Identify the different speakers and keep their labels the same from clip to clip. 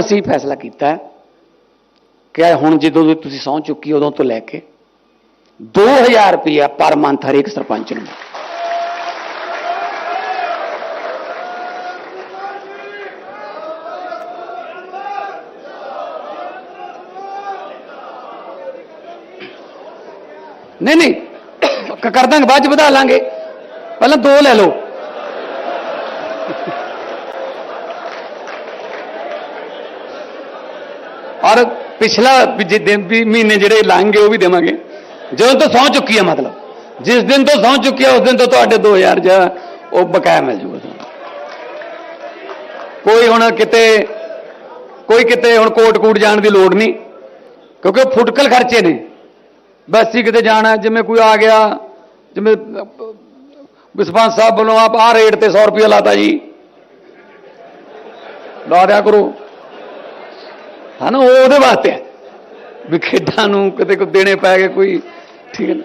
Speaker 1: ਅਸੀਂ ਫੈਸਲਾ ਕੀਤਾ ਹੈ ਕਿ ਹੁਣ ਜਦੋਂ ਦੀ ਤੁਸੀਂ ਸਹੁੰ ਚੁੱਕੀ ਉਦੋਂ ਤੋਂ ਲੈ ਕੇ 2000 ਰੁਪਇਆ ਪਰ ਮੰਥ ਹਰੇਕ ਸਰਪੰਚ ਨੂੰ। ਨਹੀਂ ਨਹੀਂ, ਕ- ਕਰ ਦਾਂਗੇ, ਬਾਅਦ ਚ ਵਧਾ ਲਾਂਗੇ। ਪਹਿਲਾਂ ਦੋ ਲੈ ਲਓ। ਔਰ ਪਿਛਲਾ ਵੀ ਦਿਨ ਵੀ ਮਹੀਨੇ ਜਿਹੜੇ ਲੰਘੇ ਉਹ ਵੀ ਦੇਵਾਂਗੇ। ਜਦੋਂ ਤੋਂ ਸਹੁੰ ਚੁੱਕੀ ਹੈ ਮਤਲਬ। ਜਿਸ ਦਿਨ ਤੋਂ ਸਹੁੰ ਚੁੱਕੀ ਹੈ ਉਸ ਦਿਨ ਤੋਂ ਤੁਹਾਡੇ 2000 ਜਾਂ ਉਹ ਬਕਾਇਆ ਮਿਲ ਜੂਗਾ ਤੁਹਾਨੂੰ। ਕੋਈ ਹੁਣ ਕਿਤੇ, ਕੋਈ ਕਿਤੇ ਹੁਣ ਕੋਟ ਕੂਟ ਜਾਣ ਦੀ ਲੋੜ ਨਹੀਂ। ਕਿਉਂਕਿ ਉਹ ਫੁਟਕਲ ਖਰਚੇ ਨੇ। ਬਸ ਹੀ ਕਿਤੇ ਜਾਣਾ, ਜਿਵੇਂ ਕੋਈ ਆ ਗਿਆ, ਜਿਵੇਂ ਵਿਸਪਾਂਸ ਸਾਹਿਬ ਵੱਲੋਂ ਆਪ ਆ ਰੇਟ ਤੇ 100 ਰੁਪਏ ਲਾਤਾ ਜੀ। ਲਾ ਦਿਆ ਕਰੋ। ਹਨਾ, ਉਹ ਉਹਦੇ ਵਾਸਤੇ ਹੈ। ਵੀ ਖੇਡਾਂ ਨੂੰ ਕਿਤੇ ਕੋ ਦੇਣੇ ਪੈ ਗਏ, ਕੋਈ ਠੀਕ ਹੈ ਨਾ।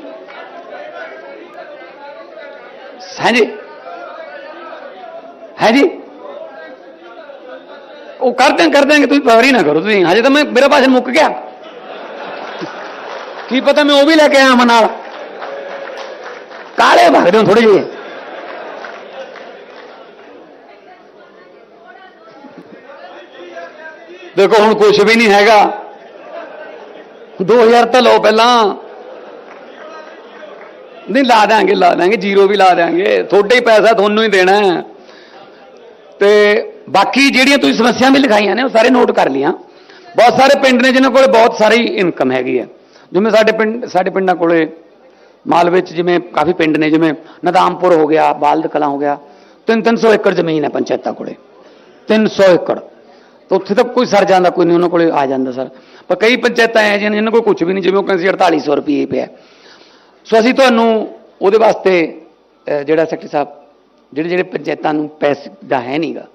Speaker 1: ਹਾਂਜੀ ਹੈ ਜੀ? ਉਹ ਕਰ ਦਿਆਂ ਕਰ ਦਿਆਂਗੇ ਤੁਸੀਂ ਪਵਰੀ ਨਾ ਕਰੋ ਤੁਸੀਂ। ਹਜੇ ਤਾਂ ਮੈਂ ਮੇਰਾ ਭਾਸ਼ਣ ਮੁੱਕ ਗਿਆ। ਕੀ ਪਤਾ ਮੈਂ ਉਹ ਵੀ ਲੈ ਕੇ ਆਇਆ ਮਨ ਨਾਲ। ਕਾਲੇ ਭਗਦੇ ਹੋ ਥੋੜੇ ਜਿਹੇ। ਦੇਖੋ ਹੁਣ ਕੁਝ ਵੀ ਨਹੀਂ ਹੈਗਾ 2000 ਤਾਂ ਲਓ ਪਹਿਲਾਂ ਨਹੀਂ ਲਾ ਦਾਂਗੇ ਲਾ ਦਾਂਗੇ ਜ਼ੀਰੋ ਵੀ ਲਾ ਦਾਂਗੇ ਤੁਹਾਡੇ ਹੀ ਪੈਸਾ ਤੁਹਾਨੂੰ ਹੀ ਦੇਣਾ ਹੈ। ਤੇ ਬਾਕੀ ਜਿਹੜੀਆਂ ਤੁਸੀਂ ਸਮੱਸਿਆਵਾਂ ਵੀ ਲਿਖਾਈਆਂ ਨੇ ਉਹ ਸਾਰੇ ਨੋਟ ਕਰ ਲੀਆਂ ਬਹੁਤ ਸਾਰੇ ਪਿੰਡ ਨੇ ਜਿਨ੍ਹਾਂ ਕੋਲੇ ਬਹੁਤ ਸਾਰੀ ਇਨਕਮ ਹੈਗੀ ਹੈ ਜਿਵੇਂ ਸਾਡੇ ਪਿੰਡ ਸਾਡੇ ਪਿੰਡਾਂ ਕੋਲੇ ਮਾਲਵੇ ਚ ਜਿਵੇਂ ਕਾਫੀ ਪਿੰਡ ਨੇ ਜਿਵੇਂ ਨਦਾਮਪੁਰ ਹੋ ਗਿਆ ਬਾਲਦ ਕਲਾਂ ਹੋ ਗਿਆ 3-300 ਏਕੜ ਜ਼ਮੀਨ ਹੈ ਪੰਚਾਇਤਾਂ ਕੋਲੇ 300 ਏਕੜ ਤਾਂ ਉੱਥੇ ਤਾਂ ਕੋਈ ਸਰ ਜਾਂਦਾ, ਕੋਈ ਨਹੀਂ, ਉਹਨਾਂ ਕੋਲੇ ਆ ਜਾਂਦਾ ਸਰ। ਪਰ ਕਈ ਪੰਚਾਇਤਾਂ ਐ ਜਿਨ੍ਹਾਂ ਜਿਨ੍ਹਾਂ ਕੋਲ ਕੁਝ ਵੀ ਨਹੀਂ, ਜਿਵੇਂ ਉਹ ਕਹਿੰਦੇ ਸੀ 4800 ਰੁਪਏ ਪਿਆ। ਸੋ ਅਸੀਂ ਤੁਹਾਨੂੰ ਉਹਦੇ ਵਾਸਤੇ ਜਿਹੜਾ ਸੈਕਟਰੀ ਸਾਹਿਬ, ਜਿਹੜੇ ਜਿਹੜੇ ਪੰਚਾਇਤਾਂ ਨੂੰ ਪੈਸੇ ਦਾ ਹੈ ਨਹੀਂਗਾ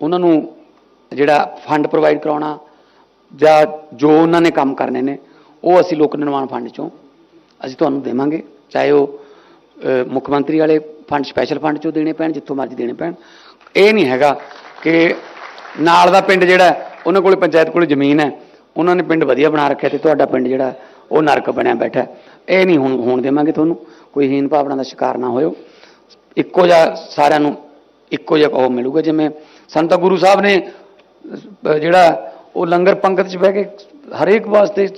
Speaker 1: ਉਹਨਾਂ ਨੂੰ ਜਿਹੜਾ ਫੰਡ ਪ੍ਰੋਵਾਈਡ ਕਰਾਉਣਾ ਜਾਂ ਜੋ ਉਹਨਾਂ ਨੇ ਕੰਮ ਕਰਨੇ ਨੇ, ਉਹ ਅਸੀਂ ਲੋਕ ਨਿਰਮਾਣ ਫੰਡ ਚੋਂ ਅਸੀਂ ਤੁਹਾਨੂੰ ਦੇਵਾਂਗੇ। ਚਾਹੇ ਉਹ ਮੁੱਖ ਮੰਤਰੀ ਵਾਲੇ ਫੰਡ ਸਪੈਸ਼ਲ ਫੰਡ ਚੋਂ ਦੇਣੇ ਪੈਣ, ਜਿੱਥੋਂ ਮਰਜ਼ੀ ਦੇਣੇ ਪੈਣ। ਇਹ ਨਹੀਂ ਹੈਗਾ ਕਿ ਨਾਲ ਦਾ ਪਿੰਡ ਜਿਹੜਾ ਉਹਨਾਂ ਕੋਲੇ ਪੰਚਾਇਤ ਕੋਲੇ ਜ਼ਮੀਨ ਹੈ। ਉਹਨਾਂ ਨੇ ਪਿੰਡ ਵਧੀਆ ਬਣਾ ਰੱਖਿਆ ਤੇ ਤੁਹਾਡਾ ਪਿੰਡ ਜਿਹੜਾ ਉਹ ਨਰਕ ਬਣਿਆ ਬੈਠਾ ਇਹ ਨਹੀਂ ਹੁਣ ਹੋਣ ਦੇਵਾਂਗੇ ਤੁਹਾਨੂੰ, ਕੋਈ ਹੀਨ ਭਾਵਨਾ ਦਾ ਸ਼ਿਕਾਰ ਨਾ ਹੋਇਓ। ਇੱਕੋ ਜਿਹਾ ਸਾਰਿਆਂ ਨੂੰ ਇੱਕੋ ਜਿਹਾ ਉਹ ਮਿਲੂਗਾ ਜਿਵੇਂ ਸੰਤ ਗੁਰੂ ਸਾਹਿਬ ਨੇ ਜਿਹੜਾ ਉਹ ਲੰਗਰ ਪੰਗਤ 'ਚ ਬਹਿ ਕੇ ਹਰੇਕ ਵਾਸਤੇ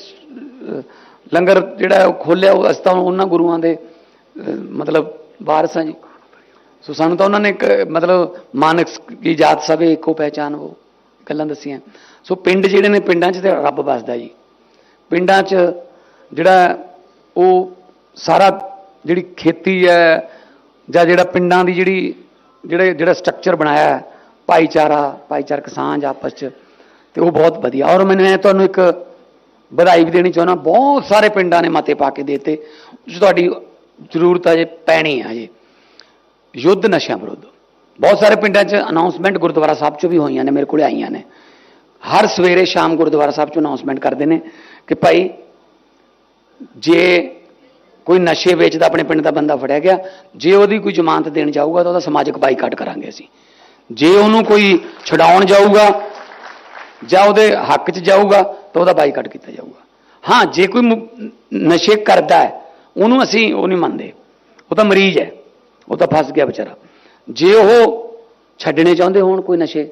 Speaker 1: ਲੰਗਰ ਜਿਹੜਾ ਉਹ ਖੋਲਿਆ ਉਹ ਅਸੀਂ ਉਹਨਾਂ ਗੁਰੂਆਂ ਦੇ ਮਤਲਬ ਵਾਰਸ ਹਾਂ ਜੀ। ਸੋ ਸਾਨੂੰ ਤਾਂ ਉਹਨਾਂ ਨੇ ਇੱਕ ਮਤਲਬ ਮਾਨਕ ਕੀ ਜਾਤ ਸਭੇ ਇੱਕੋ ਪਹਿਚਾਨ ਉਹ ਗੱਲਾਂ ਦੱਸੀਆਂ। ਸੋ ਪਿੰਡ ਜਿਹੜੇ ਨੇ ਪਿੰਡਾਂ 'ਚ ਤੇ ਰੱਬ ਵੱਸਦਾ ਜੀ। ਪਿੰਡਾਂ 'ਚ ਜਿਹੜਾ ਉਹ ਸਾਰਾ ਜਿਹੜੀ ਖੇਤੀ ਹੈ ਜਾਂ ਜਿਹੜਾ ਪਿੰਡਾਂ ਦੀ ਜਿਹੜੀ ਜਿਹੜੇ ਜਿਹੜਾ ਸਟਰਕਚਰ ਬਣਾਇਆ ਹੈ, ਭਾਈਚਾਰਾ ਭਾਈਚਾਰਕ ਸਾਂਝ ਆਪਸ 'ਚ ਤੇ ਉਹ ਬਹੁਤ ਵਧੀਆ। ਔਰ ਮੈਨੂੰ ਇਹ ਤੁਹਾਨੂੰ ਇੱਕ ਵਧਾਈ ਵੀ ਦੇਣੀ ਚਾਹੁੰਦਾ। ਬਹੁਤ ਸਾਰੇ ਪਿੰਡਾਂ ਨੇ ਮਤੇ ਪਾ ਕੇ ਦੇਤੇ। ਤੁਹਾਡੀ ਜ਼ਰੂਰਤ ਆ ਜੇ ਪੈਣੀ ਹੈ ਜੇ ਯੁੱਧ ਨਸ਼ਿਆਂ ਵਿਰੁੱਧ। ਬਹੁਤ ਸਾਰੇ ਪਿੰਡਾਂ 'ਚ ਅਨਾਉਂਸਮੈਂਟ ਗੁਰਦੁਆਰਾ ਸਾਹਿਬ 'ਚੋਂ ਵੀ ਹੋਈਆਂ ਨੇ, ਮੇਰੇ ਕੋਲੇ ਆਈਆਂ ਨੇ। ਹਰ ਸਵੇਰੇ ਸ਼ਾਮ ਗੁਰਦੁਆਰਾ ਸਾਹਿਬ 'ਚੋਂ ਅਨਾਉਂਸਮੈਂਟ ਕਰਦੇ ਨੇ ਕਿ ਭਾਈ, ਜੇ ਕੋਈ ਨਸ਼ੇ ਵੇਚਦਾ ਆਪਣੇ ਪਿੰਡ ਦਾ ਬੰਦਾ ਫੜਿਆ ਗਿਆ, ਜੇ ਉਹਦੀ ਕੋਈ ਜ਼ਮਾਨਤ ਦੇਣ ਜਾਊਗਾ ਤਾਂ ਉਹਦਾ ਸਮਾਜਿਕ ਬਾਈਕਾਟ ਕਰਾਂਗੇ ਅਸੀਂ। ਜੇ ਉਹਨੂੰ ਕੋਈ ਛਡਾਉਣ ਜਾਊਗਾ ਜਾਂ ਉਹਦੇ ਹੱਕ 'ਚ ਜਾਊਗਾ ਤਾਂ ਉਹਦਾ ਬਾਈਕਾਟ ਕੀਤਾ ਜਾਊਗਾ। ਹਾਂ, ਜੇ ਕੋਈ ਮੁ- ਨਸ਼ੇ ਕਰਦਾ ਹੈ, ਉਹਨੂੰ ਅਸੀਂ ਉਹ ਨਹੀਂ ਮੰਨਦੇ। ਉਹ ਤਾਂ ਮਰੀਜ਼ ਹੈ। ਉਹ ਤਾਂ ਫਸ ਗਿਆ ਵਿਚਾਰਾ। ਜੇ ਉਹ ਛੱਡਣੇ ਚਾਹੁੰਦੇ ਹੋਣ ਕੋਈ ਨਸ਼ੇ,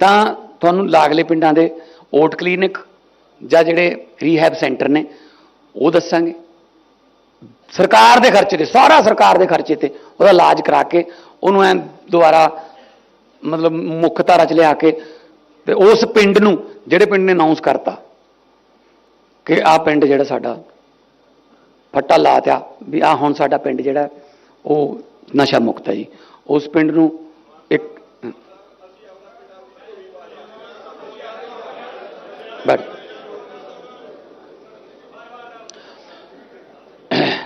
Speaker 1: ਤਾਂ ਤੁਹਾਨੂੰ ਲਾਗਲੇ ਪਿੰਡਾਂ ਦੇ ਓਟ ਕਲੀਨਿਕ ਜਾਂ ਜਿਹੜੇ ਰੀਹੈਬ ਸੈਂਟਰ ਨੇ, ਉਹ ਦੱਸਾਂਗੇ। ਸਰਕਾਰ ਦੇ ਖਰਚੇ ਤੇ, ਸਾਰਾ ਸਰਕਾਰ ਦੇ ਖਰਚੇ ਤੇ ਉਹਦਾ ਇਲਾਜ ਕਰਾ ਕੇ ਉਹਨੂੰ ਐ ਦੁਬਾਰਾ ਮਤਲਬ ਮੁੱਖ ਧਾਰਾ ਚ ਲਿਆ ਕੇ ਤੇ ਉਸ ਪਿੰਡ ਨੂੰ, ਜਿਹੜੇ ਪਿੰਡ ਨੇ ਅਨਾਉਂਸ ਕਰਤਾ ਕਿ ਆਹ ਪਿੰਡ ਜਿਹੜਾ ਸਾਡਾ ਫੱਟਾ ਲਾਤਿਆ ਵੀ ਆ ਹੁਣ ਸਾਡਾ ਪਿੰਡ ਜਿਹੜਾ ਉਹ ਨਸ਼ਾ ਮੁਕਤ ਹੈ ਜੀ। ਉਸ ਪਿੰਡ ਨੂੰ ਇੱਕ ਬਟ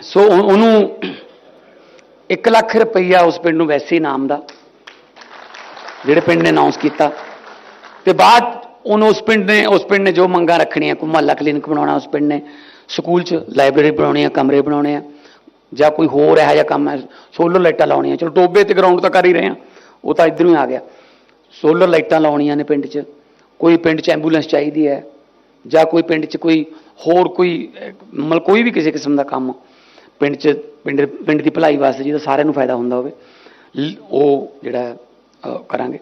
Speaker 1: ਸੋ ਉਹਨੂੰ 1 ਲੱਖ ਰੁਪਈਆ ਉਸ ਪਿੰਡ ਨੂੰ ਵੈਸੇ ਨਾਮ ਦਾ, ਜਿਹੜੇ ਪਿੰਡ ਨੇ ਅਨਾਉਂਸ ਕੀਤਾ। ਤੇ ਬਾਅਦ ਉਹਨੂੰ ਉਸ ਪਿੰਡ ਨੇ, ਉਸ ਪਿੰਡ ਨੇ ਜੋ ਮੰਗਾਂ ਰੱਖਣੀਆਂ ਕੋਈ ਮੁਹੱਲਾ ਕਲੀਨਿਕ ਬਣਾਉਣਾ ਉਸ ਪਿੰਡ ਨੇ, ਸਕੂਲ 'ਚ ਲਾਇਬ੍ਰੇਰੀ ਬਣਾਉਣੀ ਆ, ਕਮਰੇ ਬਣਾਉਣੇ ਆ। ਜਾਂ ਕੋਈ ਹੋਰ ਇਹੋ ਜਿਹਾ ਕੰਮ ਹੈ ਸੋਲਰ ਲਾਈਟਾਂ ਲਾਉਣੀਆਂ। ਚਲੋ ਟੋਬੇ ਤੇ ਗਰਾਊਂਡ ਤਾਂ ਕਰ ਹੀ ਰਹੇ ਆ ਉਹ ਤਾਂ ਇਧਰੋਂ ਹੀ ਆ ਗਿਆ। ਸੋਲਰ ਲਾਈਟਾਂ ਲਾਉਣੀਆਂ ਨੇ ਪਿੰਡ 'ਚ। ਕੋਈ ਪਿੰਡ 'ਚ ਐਂਬੂਲੈਂਸ ਚਾਹੀਦੀ ਹੈ ਜਾਂ ਕੋਈ ਪਿੰਡ 'ਚ ਕੋਈ ਹੋਰ ਕੋਈ ਮਤਲਬ ਕੋਈ ਵੀ ਕਿਸੇ ਕਿਸਮ ਦਾ ਕੰਮ ਪਿੰਡ 'ਚ ਪਿੰਡ ਪਿੰਡ ਦੀ ਭਲਾਈ ਵਾਸਤੇ ਜਿਹਦਾ ਸਾਰਿਆਂ ਨੂੰ ਫਾਇਦਾ ਹੁੰਦਾ ਹੋਵੇ ਲ- ਉਹ ਜਿਹੜਾ ਕਰਾਂਗੇ।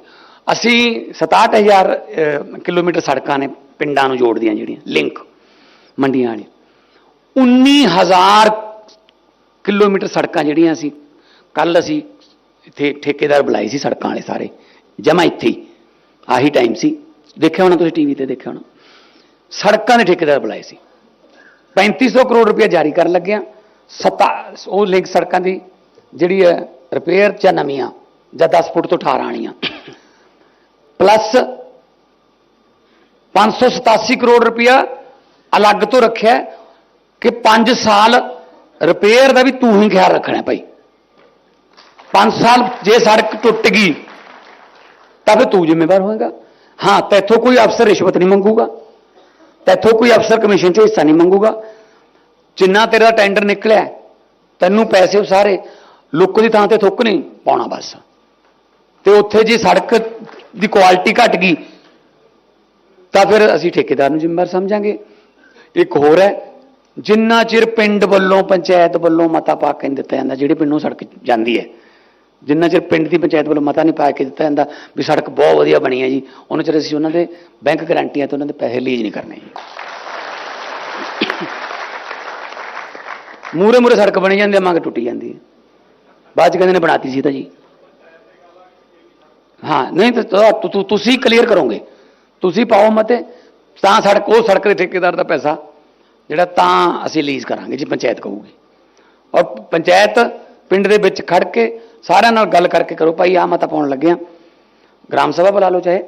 Speaker 1: ਅਸੀਂ 67000 ਅਹ, ਕਿਲੋਮੀਟਰ ਸੜਕਾਂ ਨੇ ਪਿੰਡਾਂ ਨੂੰ ਜੋੜਦੀਆਂ ਜਿਹੜੀਆਂ ਲਿੰਕ ਮੰਡੀਆਂ ਵਾਲੀ 19000 ਕਿਲੋਮੀਟਰ ਸੜਕਾਂ ਜਿਹੜੀਆਂ ਸੀ ਕੱਲ ਅਸੀਂ ਇੱਥੇ ਠੇਕੇਦਾਰ ਬੁਲਾਏ ਸੀ ਸੜਕਾਂ ਵਾਲੇ ਸਾਰੇ ਜਮਾ ਇੱਥੇ ਆਹੀ ਟਾਈਮ ਸੀ। ਦੇਖਿਆ ਹੋਣਾ ਤੁਸੀਂ ਟੀਵੀ ਤੇ, ਦੇਖਿਆ ਹੋਣਾ। ਸੜਕਾਂ ਦੇ ਠੇਕੇਦਾਰ ਬੁਲਾਏ ਸੀ। 3500 ਕਰੋੜ ਰੁਪਏ ਜਾਰੀ ਕਰਨ ਲੱਗਿਆ। ਸਤਾ, ਉਹ ਲਿੰਕ ਸੜਕਾਂ ਦੀ ਜਿਹੜੀ ਹੈ ਰਿਪੇਅਰ ਜਾਂ ਨਵੀਆਂ, ਜਾਂ 10 ਫੁੱਟ ਤੋਂ 18 ਆਣੀਆਂ ਪਲੱਸ 587 ਕਰੋੜ ਰੁਪਇਆ ਅਲੱਗ ਤੋਂ ਰੱਖਿਆ ਕਿ 5 ਸਾਲ ਰਿਪੇਅਰ ਦਾ ਵੀ ਤੂੰ ਹੀ ਖਿਆਲ ਰੱਖਣਾ ਭਾਈ। 5 ਸਾਲ ਜੇ ਸੜਕ ਟੁੱਟ ਗਈ, ਤਾਂ ਫਿਰ ਤੂੰ ਜ਼ਿੰਮੇਵਾਰ ਹੋਏਗਾ। ਹਾਂ ਤੈਥੋਂ ਕੋਈ ਅਫਸਰ ਰਿਸ਼ਵਤ ਨਹੀਂ ਮੰਗੂਗਾ। ਤੈਥੋਂ ਕੋਈ ਅਫਸਰ ਕਮਿਸ਼ਨ 'ਚ ਹਿੱਸਾ ਨਹੀਂ ਮੰਗੂਗਾ। ਜਿੰਨਾ ਤੇਰਾ ਟੈਂਡਰ ਨਿਕਲਿਆ, ਤੈਨੂੰ ਪੈਸੇ ਉਹ ਸਾਰੇ, ਲੁੱਕ ਦੀ ਥਾਂ ਤੇ ਥੁੱਕ ਨਹੀਂ ਪਾਉਣਾ ਬਸ। ਤੇ ਉੱਥੇ ਜੀ ਸੜਕ ਦੀ ਕੁਆਲਿਟੀ ਘਟ ਗਈ, ਤਾਂ ਫਿਰ ਅਸੀਂ ਠੇਕੇਦਾਰ ਨੂੰ ਜ਼ਿੰਮੇਵਾਰ ਸਮਝਾਂਗੇ। ਇੱਕ ਹੋਰ ਹੈ ਜਿੰਨਾ ਚਿਰ ਪਿੰਡ ਵੱਲੋਂ, ਪੰਚਾਇਤ ਵੱਲੋਂ ਮਤਾ ਪਾ ਕੇ ਦਿੱਤਾ ਜਾਂਦਾ, ਜਿਹੜੇ ਪਿੰਡੋਂ ਸੜਕ ਜਾਂਦੀ ਹੈ। ਜਿੰਨਾ ਚਿਰ ਪਿੰਡ ਦੀ ਪੰਚਾਇਤ ਵੱਲੋਂ ਮਤਾ ਨਹੀਂ ਪਾ ਕੇ ਦਿੱਤਾ ਜਾਂਦਾ ਵੀ ਸੜਕ ਬਹੁਤ ਵਧੀਆ ਬਣੀ ਹੈ ਜੀ, ਉਹਨਾਂ ਚਿਰ ਅਸੀਂ ਉਹਨਾਂ ਦੇ ਬੈਂਕ ਗਰੰਟੀਆਂ ਤੇ ਉਹਨਾਂ ਦੇ ਪੈਸੇ ਲੀਜ਼ ਨਹੀਂ ਕਰਨੇ ਜੀ। ਮੂਰੇ ਮੂਰੇ ਸੜਕ ਬਣੀ ਜਾਂਦੀ ਹੈ, ਮੰਗ ਟੁੱਟੀ ਜਾਂਦੀ ਹੈ। ਬਾਅਦ ਚ ਕਹਿੰਦੇ ਨੇ ਬਣਾਤੀ ਸੀ ਤਾਂ ਜੀ। ਹਾਂ, ਨਹੀਂ ਤਾਂ ਤੁਸੀਂ ਕਲੀਅਰ ਕਰੋਗੇ। ਤੁਸੀਂ ਪਾਓ ਮਤੇ, ਤਾਂ ਸੜਕ ਉਹ ਸੜਕ ਦੇ ਠੇਕੇਦਾਰ ਦਾ ਪੈਸਾ ਜਿਹੜਾ ਤਾਂ ਅਸੀਂ ਲੀਜ਼ ਕਰਾਂਗੇ, ਜੀ ਪੰਚਾਇਤ ਕਹੂਗੀ। ਔਰ ਪੰਚਾਇਤ ਪਿੰਡ ਦੇ ਵਿੱਚ ਖੜ ਕੇ ਸਾਰਿਆਂ ਨਾਲ ਗੱਲ ਕਰਕੇ ਕਰੋ, ਭਾਈ ਆ ਮਤਾ ਪਾਉਣ ਲੱਗੇ ਆ। ਗ੍ਰਾਮ ਸਭਾ ਬੁਲਾ ਲਓ ਚਾਹੇ।